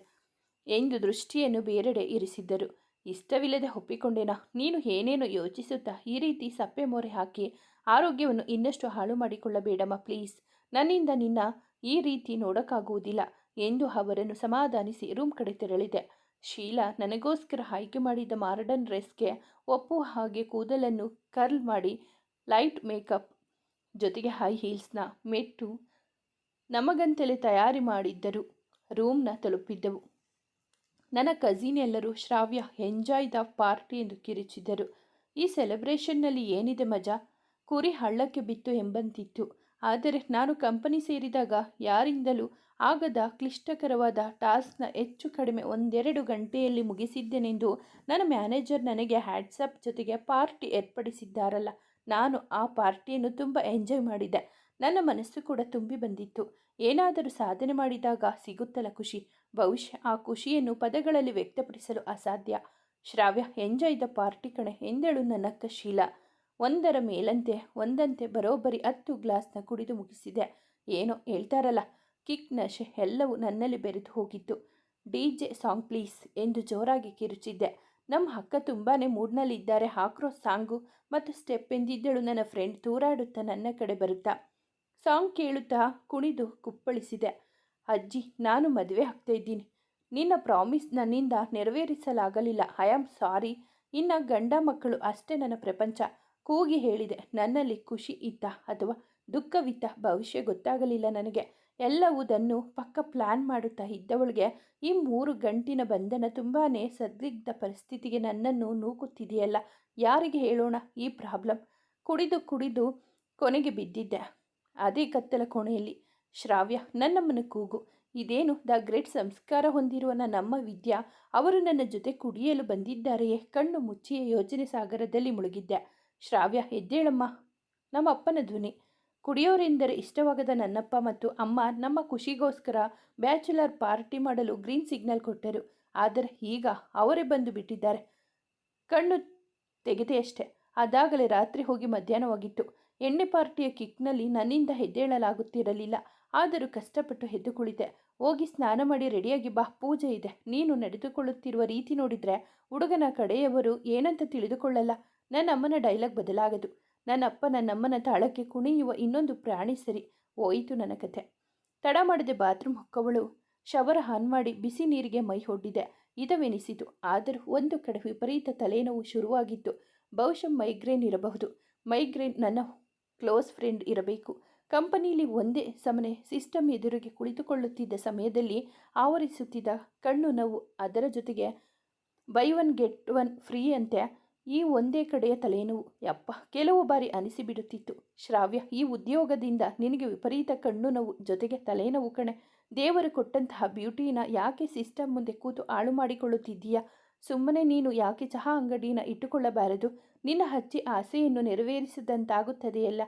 ಎಂದು ದೃಷ್ಟಿಯನ್ನು ಬೇರೆಡೆ ಇರಿಸಿದ್ದರು. ಇಷ್ಟವಿಲ್ಲದೆ ಒಪ್ಪಿಕೊಂಡೇನಾ? ನೀನು ಏನೇನು ಯೋಚಿಸುತ್ತಾ ಈ ರೀತಿ ಸಪ್ಪೆ ಮೊರೆ ಹಾಕಿ ಆರೋಗ್ಯವನ್ನು ಇನ್ನಷ್ಟು ಹಾಳು ಮಾಡಿಕೊಳ್ಳಬೇಡಮ್ಮ ಪ್ಲೀಸ್. ನನ್ನಿಂದ ನಿನ್ನ ಈ ರೀತಿ ನೋಡೋಕ್ಕಾಗುವುದಿಲ್ಲ ಎಂದು ಅವರನ್ನು ಸಮಾಧಾನಿಸಿ ರೂಮ್ ಕಡೆ ತೆರಳಿದೆ. ಶೀಲಾ ನನಗೋಸ್ಕರ ಆಯ್ಕೆ ಮಾಡಿದ ಮಾರ್ಡನ್ ಡ್ರೆಸ್ಗೆ ಒಪ್ಪು ಹಾಗೆ ಕೂದಲನ್ನು ಕರ್ಲ್ ಮಾಡಿ ಲೈಟ್ ಮೇಕಪ್ ಜೊತೆಗೆ ಹೈ ಹೀಲ್ಸ್ನ ಮೆಟ್ಟು ನಮಗಂತಲೇ ತಯಾರಿ ಮಾಡಿದ್ದರು, ರೂಮ್ನ ತಲುಪಿದ್ದವು. ನನ್ನ ಕಸಿನ್ ಎಲ್ಲರೂ ಶ್ರಾವ್ಯ ಎಂಜಾಯ್ ದ ಪಾರ್ಟಿ ಎಂದು ಕಿರುಚಿದರು. ಈ ಸೆಲೆಬ್ರೇಷನ್ನಲ್ಲಿ ಏನಿದೆ ಮಜಾ? ಕುರಿ ಹಳ್ಳಕ್ಕೆ ಬಿತ್ತು ಎಂಬಂತಿತ್ತು. ಆದರೆ ನಾನು ಕಂಪನಿ ಸೇರಿದಾಗ ಯಾರಿಂದಲೂ ಆಗದ ಕ್ಲಿಷ್ಟಕರವಾದ ಟಾಸ್ಕ್ನ ಹೆಚ್ಚು ಕಡಿಮೆ ಒಂದೆರಡು ಗಂಟೆಯಲ್ಲಿ ಮುಗಿಸಿದ್ದೇನೆಂದು ನನ್ನ ಮ್ಯಾನೇಜರ್ ನನಗೆ ಹ್ಯಾಟ್ಸಪ್ ಜೊತೆಗೆ ಪಾರ್ಟಿ ಏರ್ಪಡಿಸಿದ್ದಾರಲ್ಲ, ನಾನು ಆ ಪಾರ್ಟಿಯನ್ನು ತುಂಬ ಎಂಜಾಯ್ ಮಾಡಿದೆ. ನನ್ನ ಮನಸ್ಸು ಕೂಡ ತುಂಬಿ ಬಂದಿತ್ತು. ಏನಾದರೂ ಸಾಧನೆ ಮಾಡಿದಾಗ ಸಿಗುತ್ತಲ್ಲ ಖುಷಿ. ಬಹುಶಃ ಆ ಖುಷಿಯನ್ನು ಪದಗಳಲ್ಲಿ ವ್ಯಕ್ತಪಡಿಸಲು ಅಸಾಧ್ಯ. ಶ್ರಾವ್ಯ, ಎಂಜಾಯ್ ದ ಪಾರ್ಟಿ ಕಣೆ, ಎಂದಳು ನನ್ನ ಶೀಲಾ. ಒಂದರ ಮೇಲಂತೆ ಒಂದಂತೆ ಬರೋಬ್ಬರಿ ಹತ್ತು ಗ್ಲಾಸ್ನ ಕುಡಿದು ಮುಗಿಸಿದೆ. ಏನೋ ಹೇಳ್ತಾರಲ್ಲ, ಕಿಕ್ ನಶೆ ಎಲ್ಲವೂ ನನ್ನಲ್ಲಿ ಬೆರೆತು ಹೋಗಿತ್ತು. ಡಿ ಜೆ ಸಾಂಗ್ ಪ್ಲೀಸ್ ಎಂದು ಜೋರಾಗಿ ಕಿರುಚಿದ್ದೆ. ನಮ್ಮ ಅಕ್ಕ ತುಂಬಾ ಮೂಡ್ನಲ್ಲಿದ್ದಾರೆ, ಹಾಕ್ರೋ ಸಾಂಗು ಮತ್ತು ಸ್ಟೆಪ್ ಎಂದಿದ್ದಳು ನನ್ನ ಫ್ರೆಂಡ್, ತೂರಾಡುತ್ತಾ ನನ್ನ ಕಡೆ ಬರುತ್ತಾ. ಸಾಂಗ್ ಕೇಳುತ್ತಾ ಕುಣಿದು ಕುಪ್ಪಳಿಸಿದೆ. ಅಜ್ಜಿ, ನಾನು ಮದುವೆ ಆಗ್ತಾ ಇದ್ದೀನಿ. ನಿನ್ನ ಪ್ರಾಮಿಸ್ ನನ್ನಿಂದ ನೆರವೇರಿಸಲಾಗಲಿಲ್ಲ. I am sorry. ಇನ್ನು ಗಂಡ ಮಕ್ಕಳು ಅಷ್ಟೇ ನನ್ನ ಪ್ರಪಂಚ. ಕೂಗಿ ಹೇಳಿದೆ, ನನ್ನಲ್ಲಿ ಖುಷಿ ಇತ್ತ ಅಥವಾ ದುಃಖವಿತ್ತ ಭವಿಷ್ಯ ಗೊತ್ತಾಗಲಿಲ್ಲ ನನಗೆ. ಎಲ್ಲವುದನ್ನು ಪಕ್ಕ ಪ್ಲ್ಯಾನ್ ಮಾಡುತ್ತಾ ಇದ್ದವಳಿಗೆ ಈ ಮೂರು ಗಂಟಿನ ಬಂಧನ ತುಂಬಾ ಸದ್ದಿಗ್ಧ ಪರಿಸ್ಥಿತಿಗೆ ನನ್ನನ್ನು ನೂಕುತ್ತಿದೆಯಲ್ಲ? ಯಾರಿಗೆ ಹೇಳೋಣ? ಈ ಪ್ರಾಬ್ಲಮ್ ಕುಡಿದು ಕುಡಿದು ಕೊನೆಗೆ ಬಿದ್ದಿದ್ದೆ. ಅದೇ ಕತ್ತಲ ಕೋಣೆಯಲ್ಲಿ. ಶ್ರಾವ್ಯ, ನನ್ನಮ್ಮನ ಕೂಗು. ಇದೇನು ದ ಗ್ರೇಟ್ ಸಂಸ್ಕಾರ ಹೊಂದಿರುವ ನನ್ನಮ್ಮ ವಿದ್ಯಾ? ಅವರು ನನ್ನ ಜೊತೆ ಕುಡಿಯಲು ಬಂದಿದ್ದಾರೆಯೇ? ಕಣ್ಣು ಮುಚ್ಚಿಯ ಯೋಚನೆ ಸಾಗರದಲ್ಲಿ ಮುಳುಗಿದ್ದೆ. ಶ್ರಾವ್ಯ, ಎದ್ದೇಳಮ್ಮ. ನಮ್ಮ ಅಪ್ಪನ ಧ್ವನಿ. ಕುಡಿಯೋರೆಂದರೆ ಇಷ್ಟವಾಗದ ನನ್ನಪ್ಪ ಮತ್ತು ಅಮ್ಮ ನಮ್ಮ ಖುಷಿಗೋಸ್ಕರ ಬ್ಯಾಚುಲರ್ ಪಾರ್ಟಿ ಮಾಡಲು ಗ್ರೀನ್ ಸಿಗ್ನಲ್ ಕೊಟ್ಟರು. ಆದರೆ ಈಗ ಅವರೇ ಬಂದು ಬಿಟ್ಟಿದ್ದಾರೆ. ಕಣ್ಣು ತೆಗೆದೆಯಷ್ಟೆ. ಅದಾಗಲೇ ರಾತ್ರಿ ಹೋಗಿ ಮಧ್ಯಾಹ್ನವಾಗಿತ್ತು. ಎಣ್ಣೆ ಪಾರ್ಟಿಯ ಕಿಕ್ನಲ್ಲಿ ನನ್ನಿಂದ ಹೆದ್ದೇಳಲಾಗುತ್ತಿರಲಿಲ್ಲ ಆದರೂ ಕಷ್ಟಪಟ್ಟು ಎದ್ದು ಕುಳಿತೆ. ಹೋಗಿ ಸ್ನಾನ ಮಾಡಿ ರೆಡಿಯಾಗಿ ಬಾ. ಪೂಜೆ ಇದೆ. ನೀನು ನಡೆದುಕೊಳ್ಳುತ್ತಿರುವ ರೀತಿ ನೋಡಿದರೆ ಹುಡುಗನ ಕಡೆಯವರು ಏನಂತ ತಿಳಿದುಕೊಳ್ಳಲ್ಲ. ನನ್ನ ಅಮ್ಮನ ಡೈಲಾಗ್ ಬದಲಾಗದು. ನನ್ನಪ್ಪ ನನ್ನಮ್ಮನ ತಾಳಕ್ಕೆ ಕುಣಿಯುವ ಇನ್ನೊಂದು ಪ್ರಾಣಿ ಸರಿ. ಹೋಯಿತು ನನ್ನ ಕತೆ. ತಡ ಮಾಡಿದೆ ಬಾತ್ರೂಮ್ ಹೊಕ್ಕವಳು. ಶವರ ಹಾನ್ ಮಾಡಿ ಬಿಸಿ ನೀರಿಗೆ ಮೈ ಹೊಡ್ಡಿದೆ ಇದವೆನಿಸಿತು. ಆದರೂ ಒಂದು ಕಡೆ ವಿಪರೀತ ತಲೆನೋವು ಶುರುವಾಗಿತ್ತು. ಬಹುಶಃ ಮೈಗ್ರೇನ್ ಇರಬಹುದು. ಮೈಗ್ರೇನ್ ನನ್ನ ಕ್ಲೋಸ್ ಫ್ರೆಂಡ್ ಇರಬೇಕು. ಕಂಪನಿಯಲ್ಲಿ ಒಂದೇ ಸಮನೆ ಸಿಸ್ಟಮ್ ಎದುರಿಗೆ ಕುಳಿತುಕೊಳ್ಳುತ್ತಿದ್ದ ಸಮಯದಲ್ಲಿ ಆವರಿಸುತ್ತಿದ್ದ ಕಣ್ಣು ನೋವು ಅದರ ಜೊತೆಗೆ buy one get one free ಅಂತೆ ಈ ಒಂದೇ ಕಡೆಯ ತಲೆನೋವು. ಯಪ್ಪ, ಕೆಲವು ಬಾರಿ ಅನಿಸಿಬಿಡುತ್ತಿತ್ತು. ಶ್ರಾವ್ಯ, ಈ ಉದ್ಯೋಗದಿಂದ ನಿನಗೆ ವಿಪರೀತ ಕಣ್ಣು ನೋವು ಜೊತೆಗೆ ತಲೆನೋವು ಕಣೆ. ದೇವರು ಕೊಟ್ಟಂತಹ ಬ್ಯೂಟಿನ ಯಾಕೆ ಸಿಸ್ಟಮ್ ಮುಂದೆ ಕೂತು ಹಾಳು ಮಾಡಿಕೊಳ್ಳುತ್ತಿದ್ದೀಯಾ? ಸುಮ್ಮನೆ ನೀನು ಯಾಕೆ ಚಹಾ ಅಂಗಡಿನ ಇಟ್ಟುಕೊಳ್ಳಬಾರದು? ನಿನ್ನ ಹಚ್ಚಿ ಆಸೆಯನ್ನು ನೆರವೇರಿಸಿದಂತಾಗುತ್ತದೆಯಲ್ಲ?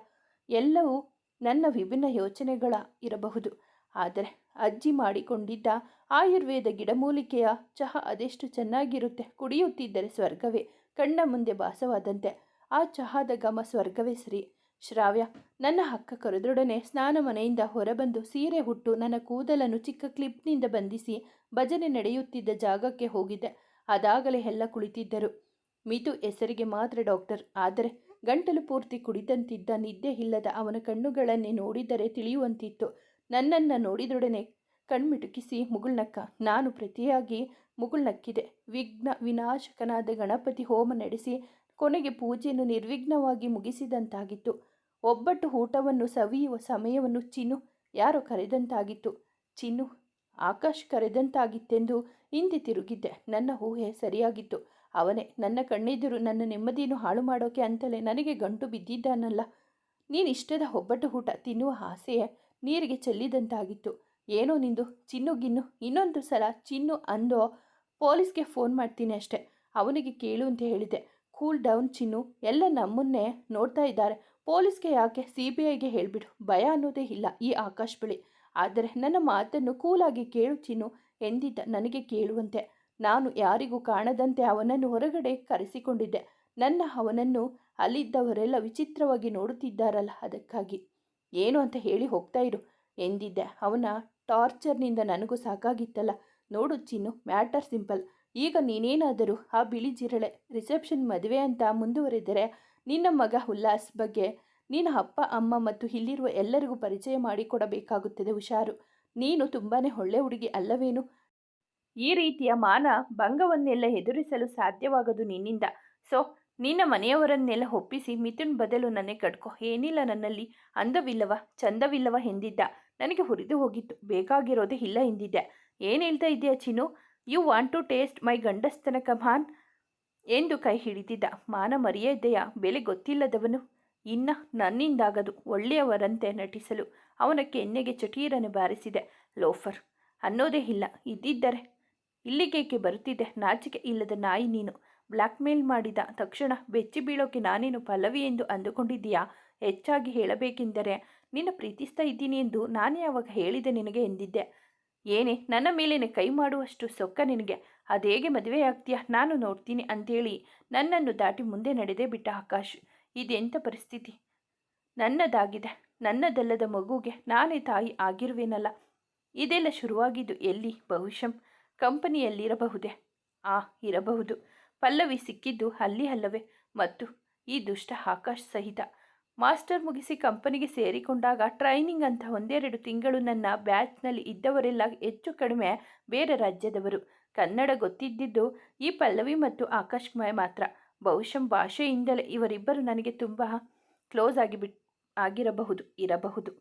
ಎಲ್ಲವೂ ನನ್ನ ವಿಭಿನ್ನ ಯೋಚನೆಗಳ ಇರಬಹುದು. ಆದರೆ ಅಜ್ಜಿ ಮಾಡಿಕೊಂಡಿದ್ದ ಆಯುರ್ವೇದ ಗಿಡಮೂಲಿಕೆಯ ಚಹಾ ಅದೆಷ್ಟು ಚೆನ್ನಾಗಿರುತ್ತೆ. ಕುಡಿಯುತ್ತಿದ್ದರೆ ಸ್ವರ್ಗವೇ. ಕಣ್ಣ ಮುಂದೆ ಭಾಸವಾದಂತೆ, ಆ ಚಹಾದ ಘಮ ಸ್ವರ್ಗವೇ ಸರಿ. ಶ್ರಾವ್ಯ, ನನ್ನ ಹಕ್ಕ ಕರೆದೊಡನೆ ಸ್ನಾನ ಮನೆಯಿಂದ ಹೊರಬಂದು ಸೀರೆ ಹುಟ್ಟು ನನ್ನ ಕೂದಲನ್ನು ಚಿಕ್ಕ ಕ್ಲಿಪ್ನಿಂದ ಬಂಧಿಸಿ ಭಜನೆ ನಡೆಯುತ್ತಿದ್ದ ಜಾಗಕ್ಕೆ ಹೋಗಿದ್ದೆ. ಅದಾಗಲೇ ಎಲ್ಲ ಕುಳಿತಿದ್ದರು. ಮಿತು ಹೆಸರಿಗೆ ಮಾತ್ರ ಡಾಕ್ಟರ್. ಆದರೆ ಗಂಟಲು ಪೂರ್ತಿ ಕುಡಿದಂತಿದ್ದ ನಿದ್ದೆ ಇಲ್ಲದ ಅವನ ಕಣ್ಣುಗಳನ್ನೇ ನೋಡಿದರೆ ತಿಳಿಯುವಂತಿತ್ತು. ನನ್ನನ್ನು ನೋಡಿದೊಡನೆ ಕಣ್ಮಿಟುಕಿಸಿ ಮುಗುಳ್ನಕ್ಕ. ನಾನು ಪ್ರತಿಯಾಗಿ ಮುಗುಳ್ನಕ್ಕಿದೆ. ವಿಘ್ನ ವಿನಾಶಕನಾದ ಗಣಪತಿ ಹೋಮ ನಡೆಸಿ ಕೊನೆಗೆ ಪೂಜೆಯನ್ನು ನಿರ್ವಿಘ್ನವಾಗಿ ಮುಗಿಸಿದಂತಾಗಿತ್ತು. ಒಬ್ಬಟ್ಟು ಊಟವನ್ನು ಸವಿಯುವ ಸಮಯವನ್ನು ಚಿನ್ನು ಯಾರೋ ಕರೆದಂತಾಗಿತ್ತು. ಚಿನ್ನು, ಆಕಾಶ್ ಕರೆದಂತಾಗಿತ್ತೆಂದು ಹಿಂದೆ ತಿರುಗಿದ್ದೆ. ನನ್ನ ಊಹೆ ಸರಿಯಾಗಿತ್ತು. ಅವನೇ, ನನ್ನ ಕಣ್ಣೆದುರು ನನ್ನ ನೆಮ್ಮದಿಯನ್ನು ಹಾಳು ಮಾಡೋಕೆ ಅಂತಲೇ ನನಗೆ ಗಂಟು ಬಿದ್ದಿದ್ದಾನಲ್ಲ. ನೀನಿಷ್ಟದ ಒಬ್ಬಟ್ಟು ಊಟ ತಿನ್ನುವ ಆಸೆಯೇ ನೀರಿಗೆ ಚೆಲ್ಲಿದಂತಾಗಿತ್ತು. ಏನೋ ನಿಂದು, ಚಿನ್ನು ಗಿನ್ನು, ಇನ್ನೊಂದು ಸಲ ಚಿನ್ನು ಅಂದೋ ಪೊಲೀಸ್ಗೆ ಫೋನ್ ಮಾಡ್ತೀನಿ ಅಷ್ಟೆ. ಅವನಿಗೆ ಕೇಳು ಅಂತ ಹೇಳಿದೆ. ಕೂಲ್ ಡೌನ್ ಚಿನ್ನು, ಎಲ್ಲ ನಮ್ಮನ್ನೇ ನೋಡ್ತಾ ಇದ್ದಾರೆ. ಪೊಲೀಸ್ಗೆ ಯಾಕೆ ಸಿ ಬಿ ಐಗೆ ಹೇಳಿಬಿಡು. ಭಯ ಅನ್ನೋದೇ ಇಲ್ಲ ಈ ಆಕಾಶ್ ಬಳಿ. ಆದರೆ ನನ್ನ ಮಾತನ್ನು ಕೂಲಾಗಿ ಕೇಳು ಚಿನ್ನು ಎಂದಿದ್ದ ನನಗೆ ಕೇಳುವಂತೆ. ನಾನು ಯಾರಿಗೂ ಕಾಣದಂತೆ ಅವನನ್ನು ಹೊರಗಡೆ ಕರೆಸಿಕೊಂಡಿದ್ದೆ. ನನ್ನ ಅವನನ್ನು ಅಲ್ಲಿದ್ದವರೆಲ್ಲ ವಿಚಿತ್ರವಾಗಿ ನೋಡುತ್ತಿದ್ದಾರಲ್ಲ ಅದಕ್ಕಾಗಿ. ಏನು ಅಂತ ಹೇಳಿ ಹೋಗ್ತಾ ಇರು ಎಂದಿದ್ದೆ. ಅವನ ಟಾರ್ಚರ್ನಿಂದ ನನಗೂ ಸಾಕಾಗಿತ್ತಲ್ಲ. ನೋಡು ಚಿನ್ನು, ಮ್ಯಾಟರ್ ಸಿಂಪಲ್. ಈಗ ನೀನೇನಾದರೂ ಆ ಬಿಳಿ ಜಿರಳೆ, ರಿಸೆಪ್ಷನ್ ಮದುವೆ ಅಂತ ಮುಂದುವರೆದರೆ ನಿನ್ನ ಮಗ ಉಲ್ಲಾಸ್ ಬಗ್ಗೆ ನಿನ್ನ ಅಪ್ಪ, ಅಮ್ಮ ಮತ್ತು ಇಲ್ಲಿರುವ ಎಲ್ಲರಿಗೂ ಪರಿಚಯ ಮಾಡಿಕೊಡಬೇಕಾಗುತ್ತದೆ ಹುಷಾರು. ನೀನು ತುಂಬಾ ಒಳ್ಳೆ ಹುಡುಗಿ ಅಲ್ಲವೇನು? ಈ ರೀತಿಯ ಮಾನ ಭಂಗವನ್ನೆಲ್ಲ ಎದುರಿಸಲು ಸಾಧ್ಯವಾಗದು ನಿನ್ನಿಂದ. ಸೊ, ನಿನ್ನ ಮನೆಯವರನ್ನೆಲ್ಲ ಒಪ್ಪಿಸಿ ಮಿಥುನ್ ಬದಲು ನನಗೆ ಕಟ್ಕೋ. ಏನಿಲ್ಲ ನನ್ನಲ್ಲಿ. ಅಂದವಿಲ್ಲವ, ಚಂದವಿಲ್ಲವ ಎಂದಿದ್ದ. ನನಗೆ ಹುರಿದು ಹೋಗಿತ್ತು. ಬೇಕಾಗಿರೋದೇ ಇಲ್ಲ ಎಂದಿದ್ದೆ. ಏನು ಹೇಳ್ತಾ ಇದೆಯಾ Chinnu? You want to taste my ಗಂಡಸ್ತನ come on ಎಂದು ಕೈ ಹಿಡಿದಿದ್ದ. ಮಾನ ಮರೆಯದೆಯ ಬೆಲೆ ಗೊತ್ತಿಲ್ಲದವನು. ಇನ್ನ ನನ್ನಿಂದಾಗದು ಒಳ್ಳೆಯವರಂತೆ ನಟಿಸಲು. ಅವನ ಕೆನ್ನೆಗೆ ಚಟೀರನ್ನು ಬಾರಿಸಿದೆ. ಲೋಫರ್, ಅನ್ನೋದೇ ಇಲ್ಲ. ಇದ್ದಿದ್ದರೆ ಇಲ್ಲಿಗೇಕೆ ಬರುತ್ತಿದೆ? ನಾಚಿಕೆ ಇಲ್ಲದ ನಾಯಿ ನೀನು. ಬ್ಲ್ಯಾಕ್ ಮೇಲ್ ಮಾಡಿದ ತಕ್ಷಣ ಬೆಚ್ಚಿ ಬೀಳೋಕೆ ನಾನೇನು ಪಲ್ಲವಿ ಎಂದು ಅಂದುಕೊಂಡಿದ್ದೀಯಾ? ಹೆಚ್ಚಾಗಿ ಹೇಳಬೇಕೆಂದರೆ ನಿನ್ನ ಪ್ರೀತಿಸ್ತಾ ಇದ್ದೀನಿ ಎಂದು ನಾನೇ ಯಾವಾಗ ಹೇಳಿದೆ ನಿನಗೆ ಎಂದಿದ್ದೆ. ಏನೇ, ನನ್ನ ಮೇಲೇನೆ ಕೈ ಮಾಡುವಷ್ಟು ಸೊಕ್ಕ ನಿನಗೆ. ಅದೇಗೆ ಮದುವೆ ಆಗ್ತೀಯಾ? ನಾನು ನೋಡ್ತೀನಿ ಅಂತೇಳಿ ನನ್ನನ್ನು ದಾಟಿ ಮುಂದೆ ನಡೆದೇ ಬಿಟ್ಟ ಆಕಾಶ್. ಇದೆಂಥ ಪರಿಸ್ಥಿತಿ? ನನ್ನದಾಗಿದೆ. ನನ್ನದಲ್ಲದ ಮಗುಗೆ ನಾನೇ ತಾಯಿ ಆಗಿರುವೇನಲ್ಲ. ಇದೆಲ್ಲ ಶುರುವಾಗಿದ್ದು ಎಲ್ಲಿ? ಬಹುಶಃ ಕಂಪನಿಯಲ್ಲಿರಬಹುದೇ? ಆ, ಇರಬಹುದು. ಪಲ್ಲವಿ ಸಿಕ್ಕಿದ್ದು ಅಲ್ಲಿ ಅಲ್ಲವೇ? ಮತ್ತು ಈ ದುಷ್ಟ ಆಕಾಶ್ ಸಹಿತ ಮಾಸ್ಟರ್ ಮುಗಿಸಿ ಕಂಪನಿಗೆ ಸೇರಿಕೊಂಡಾಗ ಟ್ರೈನಿಂಗ್ ಅಂತ ಒಂದೆರಡು ತಿಂಗಳು ನನ್ನ ಬ್ಯಾಚ್ನಲ್ಲಿ ಇದ್ದವರೆಲ್ಲ ಹೆಚ್ಚು ಕಡಿಮೆ ಬೇರೆ ರಾಜ್ಯದವರು. ಕನ್ನಡ ಗೊತ್ತಿದ್ದಿದ್ದು ಈ ಪಲ್ಲವಿ ಮತ್ತು ಆಕಾಶ್ ಮಯ ಮಾತ್ರ. ಬಹುಶಃ ಭಾಷೆಯಿಂದಲೇ ಇವರಿಬ್ಬರು ನನಗೆ ತುಂಬ ಕ್ಲೋಸ್ ಆಗಿಬಿಟ್ ಆಗಿರಬಹುದು, ಇರಬಹುದು.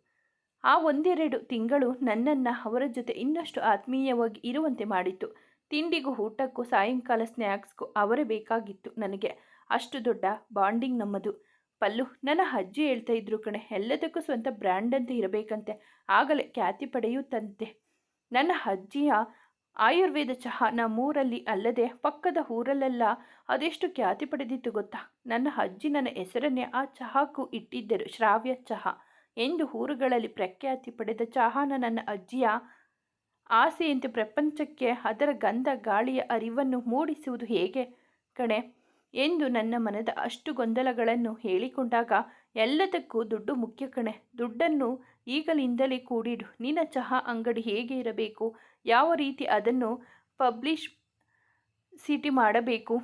ಆ ಒಂದೆರಡು ತಿಂಗಳು ನನ್ನನ್ನು ಅವರ ಜೊತೆ ಇನ್ನಷ್ಟು ಆತ್ಮೀಯವಾಗಿ ಇರುವಂತೆ ಮಾಡಿತ್ತು. ತಿಂಡಿಗೂ ಊಟಕ್ಕೂ, ಸಾಯಂಕಾಲ ಸ್ನ್ಯಾಕ್ಸ್ಗೂ ಅವರೇ ಬೇಕಾಗಿತ್ತು ನನಗೆ. ಅಷ್ಟು ದೊಡ್ಡ ಬಾಂಡಿಂಗ್ ನಮ್ಮದು. ಪಲ್ಲು, ನನ್ನ ಅಜ್ಜಿ ಹೇಳ್ತಾ ಇದ್ರು ಕಣೆ, ಎಲ್ಲದಕ್ಕೂ ಸ್ವಂತ ಬ್ರ್ಯಾಂಡ್ ಅಂತ ಇರಬೇಕಂತೆ, ಆಗಲೇ ಖ್ಯಾತಿ ಪಡೆಯುತ್ತಂತೆ. ನನ್ನ ಅಜ್ಜಿಯ ಆಯುರ್ವೇದ ಚಹಾ ನಮ್ಮೂರಲ್ಲಿ ಅಲ್ಲದೆ ಪಕ್ಕದ ಊರಲ್ಲೆಲ್ಲ ಅದೆಷ್ಟು ಖ್ಯಾತಿ ಪಡೆದಿತ್ತು ಗೊತ್ತಾ? ನನ್ನ ಅಜ್ಜಿ ನನ್ನ ಹೆಸರನ್ನೇ ಆ ಚಹಾಕ್ಕೂ ಇಟ್ಟಿದ್ದರು, ಶ್ರಾವ್ಯ ಚಹಾ. ಎಂದು ಊರುಗಳಲ್ಲಿ ಪ್ರಖ್ಯಾತಿ ಪಡೆದ ಚಹಾನ ನನ್ನ ಅಜ್ಜಿಯ ಆಸೆಯಂತೆ ಪ್ರಪಂಚಕ್ಕೆ ಅದರ ಗಂಧ, ಗಾಳಿಯ ಅರಿವನ್ನು ಮೂಡಿಸುವುದು ಹೇಗೆ ಕಣೆ? ಎಂದು ನನ್ನ ಮನದ ಅಷ್ಟು ಗೊಂದಲಗಳನ್ನು ಹೇಳಿಕೊಂಡಾಗ ಎಲ್ಲದಕ್ಕೂ ದುಡ್ಡು ಮುಖ್ಯ ಕಣೆ. ದುಡ್ಡನ್ನು ಈಗಲಿಂದಲೇ ಕೂಡಿಡು. ನಿನ್ನ ಚಹಾ ಅಂಗಡಿ ಹೇಗೆ ಇರಬೇಕು? ಯಾವ ರೀತಿ ಅದನ್ನು ಪಬ್ಲಿಷ್ ಸಿಟಿ ಮಾಡಬೇಕು?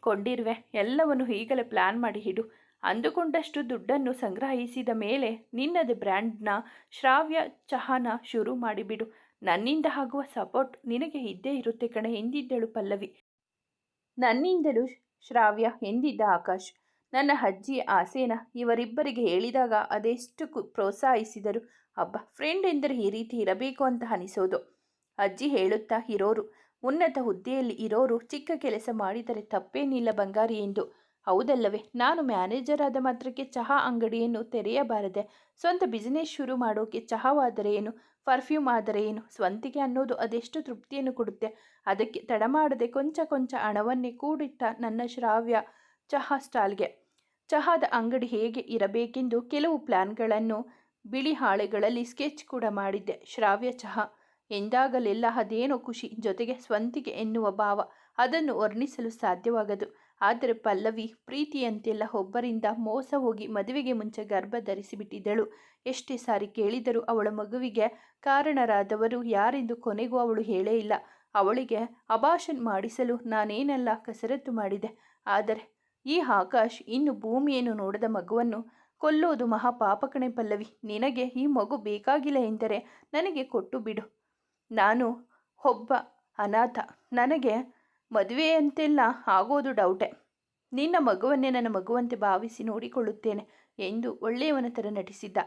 ಕೊಂಡಿರುವೆ. ಎಲ್ಲವನ್ನು ಈಗಲೇ ಪ್ಲ್ಯಾನ್ ಮಾಡಿ ಇಡು. ಅಂದುಕೊಂಡಷ್ಟು ದುಡ್ಡನ್ನು ಸಂಗ್ರಹಿಸಿದ ಮೇಲೆ ನಿನ್ನದು ಬ್ರ್ಯಾಂಡ್ನ ಶ್ರಾವ್ಯ ಚಹಾನ ಶುರು ಮಾಡಿಬಿಡು. ನನ್ನಿಂದ ಆಗುವ ಸಪೋರ್ಟ್ ನಿನಗೆ ಇದ್ದೇ ಇರುತ್ತೆ ಕಣೆ ಎಂದಿದ್ದಳು ಪಲ್ಲವಿ. ನನ್ನಿಂದಲೂ ಶ್ರಾವ್ಯ ಎಂದಿದ್ದ ಆಕಾಶ್, ನನ್ನ ಅಜ್ಜಿಯ ಆಸೇನ ಇವರಿಬ್ಬರಿಗೆ ಹೇಳಿದಾಗ ಅದೆಷ್ಟು ಪ್ರೋತ್ಸಾಹಿಸಿದರು. ಅಬ್ಬ ಫ್ರೆಂಡ್ ಎಂದರೆ ಈ ರೀತಿ ಇರಬೇಕು ಅಂತ ಅನಿಸೋದು. ಅಜ್ಜಿ ಹೇಳುತ್ತಾ, ಇರೋರು, ಉನ್ನತ ಹುದ್ದೆಯಲ್ಲಿ ಇರೋರು ಚಿಕ್ಕ ಕೆಲಸ ಮಾಡಿದರೆ ತಪ್ಪೇನಿಲ್ಲ ಬಂಗಾರಿ ಎಂದು ಹೌದಲ್ಲವೇ? ನಾನು ಮ್ಯಾನೇಜರ್ ಆದ ಮಾತ್ರಕ್ಕೆ ಚಹಾ ಅಂಗಡಿಯನ್ನು ತೆರೆಯಬಾರದೆ, ಸ್ವಂತ ಬಿಸಿನೆಸ್ ಶುರು ಮಾಡೋಕೆ ಚಹಾವಾದರೆ ಏನು? ಪರ್ಫ್ಯೂಮ್ ಆದರೆ ಏನು? ಸ್ವಂತಿಗೆ ಅನ್ನೋದು ಅದೆಷ್ಟು ತೃಪ್ತಿಯನ್ನು ಕೊಡುತ್ತೆ? ಅದಕ್ಕೆ ತಡ ಮಾಡದೆ ಕೊಂಚ ಕೊಂಚ ಹಣವನ್ನೇ ಕೂಡಿಟ್ಟ ನನ್ನ ಶ್ರಾವ್ಯ ಚಹಾ ಸ್ಟಾಲ್ಗೆ. ಚಹಾದ ಅಂಗಡಿ ಹೇಗೆ ಇರಬೇಕೆಂದು ಕೆಲವು ಪ್ಲ್ಯಾನ್ಗಳನ್ನು ಬಿಳಿ ಹಾಳೆಗಳಲ್ಲಿ ಸ್ಕೆಚ್ ಕೂಡ ಮಾಡಿದ್ದೆ. ಶ್ರಾವ್ಯ ಚಹಾ. ಎಂದಾಗಲೆಲ್ಲ ಅದೇನೋ ಖುಷಿ. ಜೊತೆಗೆ ಸ್ವಂತಿಗೆ ಎನ್ನುವ ಭಾವ. ಅದನ್ನು ವರ್ಣಿಸಲು ಸಾಧ್ಯವಾಗದು. ಆದರೆ ಪಲ್ಲವಿ ಪ್ರೀತಿಯಂತೆಲ್ಲ ಒಬ್ಬರಿಂದ ಮೋಸ ಹೋಗಿ ಮದುವೆಗೆ ಮುಂಚೆ ಗರ್ಭ ಧರಿಸಿಬಿಟ್ಟಿದ್ದಳು. ಎಷ್ಟೇ ಸಾರಿ ಕೇಳಿದರೂ ಅವಳ ಮಗುವಿಗೆ ಕಾರಣರಾದವರು ಯಾರೆಂದು ಕೊನೆಗೂ ಅವಳು ಹೇಳೇ ಇಲ್ಲ. ಅವಳಿಗೆ ಅಭಾಷನ್ ಮಾಡಿಸಲು ನಾನೇನೆಲ್ಲ ಕಸರತ್ತು ಮಾಡಿದೆ. ಆದರೆ ಈ ಆಕಾಶ್ ಇನ್ನು ಭೂಮಿಯನ್ನು ನೋಡದ ಮಗುವನ್ನು ಕೊಲ್ಲೋದು ಮಹಾಪಾಪಕಣೆ ಪಲ್ಲವಿ. ನಿನಗೆ ಈ ಮಗು ಬೇಕಾಗಿಲ್ಲ ಎಂದರೆ ನನಗೆ ಕೊಟ್ಟು ಬಿಡು. ನಾನು ಒಬ್ಬ ಅನಾಥ. ನನಗೆ ಮದುವೆಯಂತೆಲ್ಲ ಆಗೋದು ಡೌಟೆ. ನಿನ್ನ ಮಗುವನ್ನೇ ನನ್ನ ಮಗುವಂತೆ ಭಾವಿಸಿ ನೋಡಿಕೊಳ್ಳುತ್ತೇನೆ ಎಂದು ಒಳ್ಳೆಯವನ ಥರ ನಟಿಸಿದ್ದ.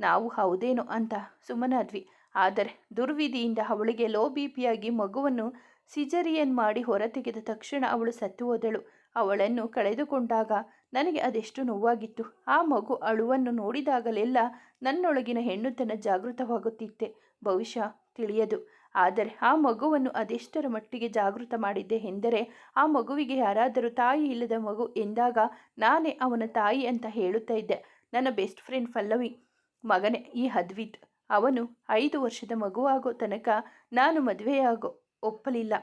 ನಾವು ಹೌದೇನೋ ಅಂತ ಸುಮ್ಮನಾದ್ವಿ. ಆದರೆ ದುರ್ವಿಧಿಯಿಂದ ಅವಳಿಗೆ ಲೋ ಬಿ ಪಿಯಾಗಿ ಮಗುವನ್ನು ಸಿಜರಿಯನ್ ಮಾಡಿ ಹೊರತೆಗೆದ ತಕ್ಷಣ ಅವಳು ಸತ್ತು ಹೋದಳು. ಅವಳನ್ನು ಕಳೆದುಕೊಂಡಾಗ ನನಗೆ ಅದೆಷ್ಟು ನೋವಾಗಿತ್ತು. ಆ ಮಗು ಅಳುವನ್ನು ನೋಡಿದಾಗಲೆಲ್ಲ ನನ್ನೊಳಗಿನ ಹೆಣ್ಣುತನ ಜಾಗೃತವಾಗುತ್ತಿತ್ತೆ. ಭವಿಷ್ಯ ತಿಳಿಯದು. ಆದರೆ ಆ ಮಗುವನ್ನು ಅದೆಷ್ಟರ ಮಟ್ಟಿಗೆ ಜಾಗೃತ ಮಾಡಿದ್ದೆ ಎಂದರೆ ಆ ಮಗುವಿಗೆ ಯಾರಾದರೂ ತಾಯಿ ಇಲ್ಲದ ಮಗು ಎಂದಾಗ ನಾನೇ ಅವನ ತಾಯಿ ಅಂತ ಹೇಳುತ್ತಾ ಇದ್ದೆ. ನನ್ನ ಬೆಸ್ಟ್ ಫ್ರೆಂಡ್ ಪಲ್ಲವಿ. ಮಗನೇ, ಈ ಅದ್ವಿತ್ ಅವನು ಐದು ವರ್ಷದ ಮಗುವಾಗೋ ತನಕ ನಾನು ಮದುವೆಯಾಗೋ ಒಪ್ಪಲಿಲ್ಲ.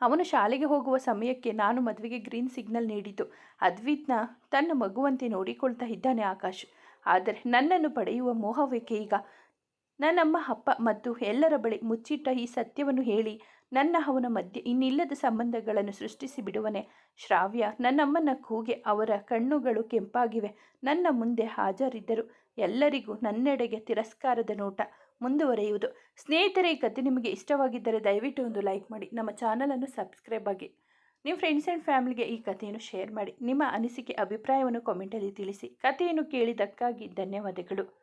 ಅವನು ಶಾಲೆಗೆ ಹೋಗುವ ಸಮಯಕ್ಕೆ ನಾನು ಮದುವೆಗೆ ಗ್ರೀನ್ ಸಿಗ್ನಲ್ ನೀಡಿತು ಅದ್ವಿತ್ನ ತನ್ನ ಮಗುವಂತೆ ನೋಡಿಕೊಳ್ತಾ ಇದ್ದಾನೆ ಆಕಾಶ್. ಆದರೆ ನನ್ನನ್ನು ಪಡೆಯುವ ಮೋಹವೇಕೆ ಈಗ? ನನ್ನಮ್ಮ ಅಪ್ಪ ಮತ್ತು ಎಲ್ಲರ ಬಳಿ ಮುಚ್ಚಿಟ್ಟ ಈ ಸತ್ಯವನ್ನು ಹೇಳಿ ನನ್ನ ಅವನ ಮಧ್ಯೆ ಇನ್ನಿಲ್ಲದ ಸಂಬಂಧಗಳನ್ನು ಸೃಷ್ಟಿಸಿ ಬಿಡುವನೆ. ಶ್ರಾವ್ಯ, ನನ್ನಮ್ಮನ ಕೂಗೆ ಅವರ ಕಣ್ಣುಗಳು ಕೆಂಪಾಗಿವೆ. ನನ್ನ ಮುಂದೆ ಹಾಜರಿದ್ದರು. ಎಲ್ಲರಿಗೂ ನನ್ನೆಡೆಗೆ ತಿರಸ್ಕಾರದ ನೋಟ ಮುಂದುವರೆಯುವುದು. ಸ್ನೇಹಿತರೆ, ಈ ಕತೆ ನಿಮಗೆ ಇಷ್ಟವಾಗಿದ್ದರೆ ದಯವಿಟ್ಟು ಒಂದು ಲೈಕ್ ಮಾಡಿ. ನಮ್ಮ ಚಾನಲನ್ನು ಸಬ್ಸ್ಕ್ರೈಬ್ ಆಗಿ. ನಿಮ್ಮ ಫ್ರೆಂಡ್ಸ್ ಆ್ಯಂಡ್ ಫ್ಯಾಮಿಲಿಗೆ ಈ ಕಥೆಯನ್ನು ಶೇರ್ ಮಾಡಿ. ನಿಮ್ಮ ಅನಿಸಿಕೆ, ಅಭಿಪ್ರಾಯವನ್ನು ಕಾಮೆಂಟಲ್ಲಿ ತಿಳಿಸಿ. ಕಥೆಯನ್ನು ಕೇಳಿದ್ದಕ್ಕಾಗಿ ಧನ್ಯವಾದಗಳು.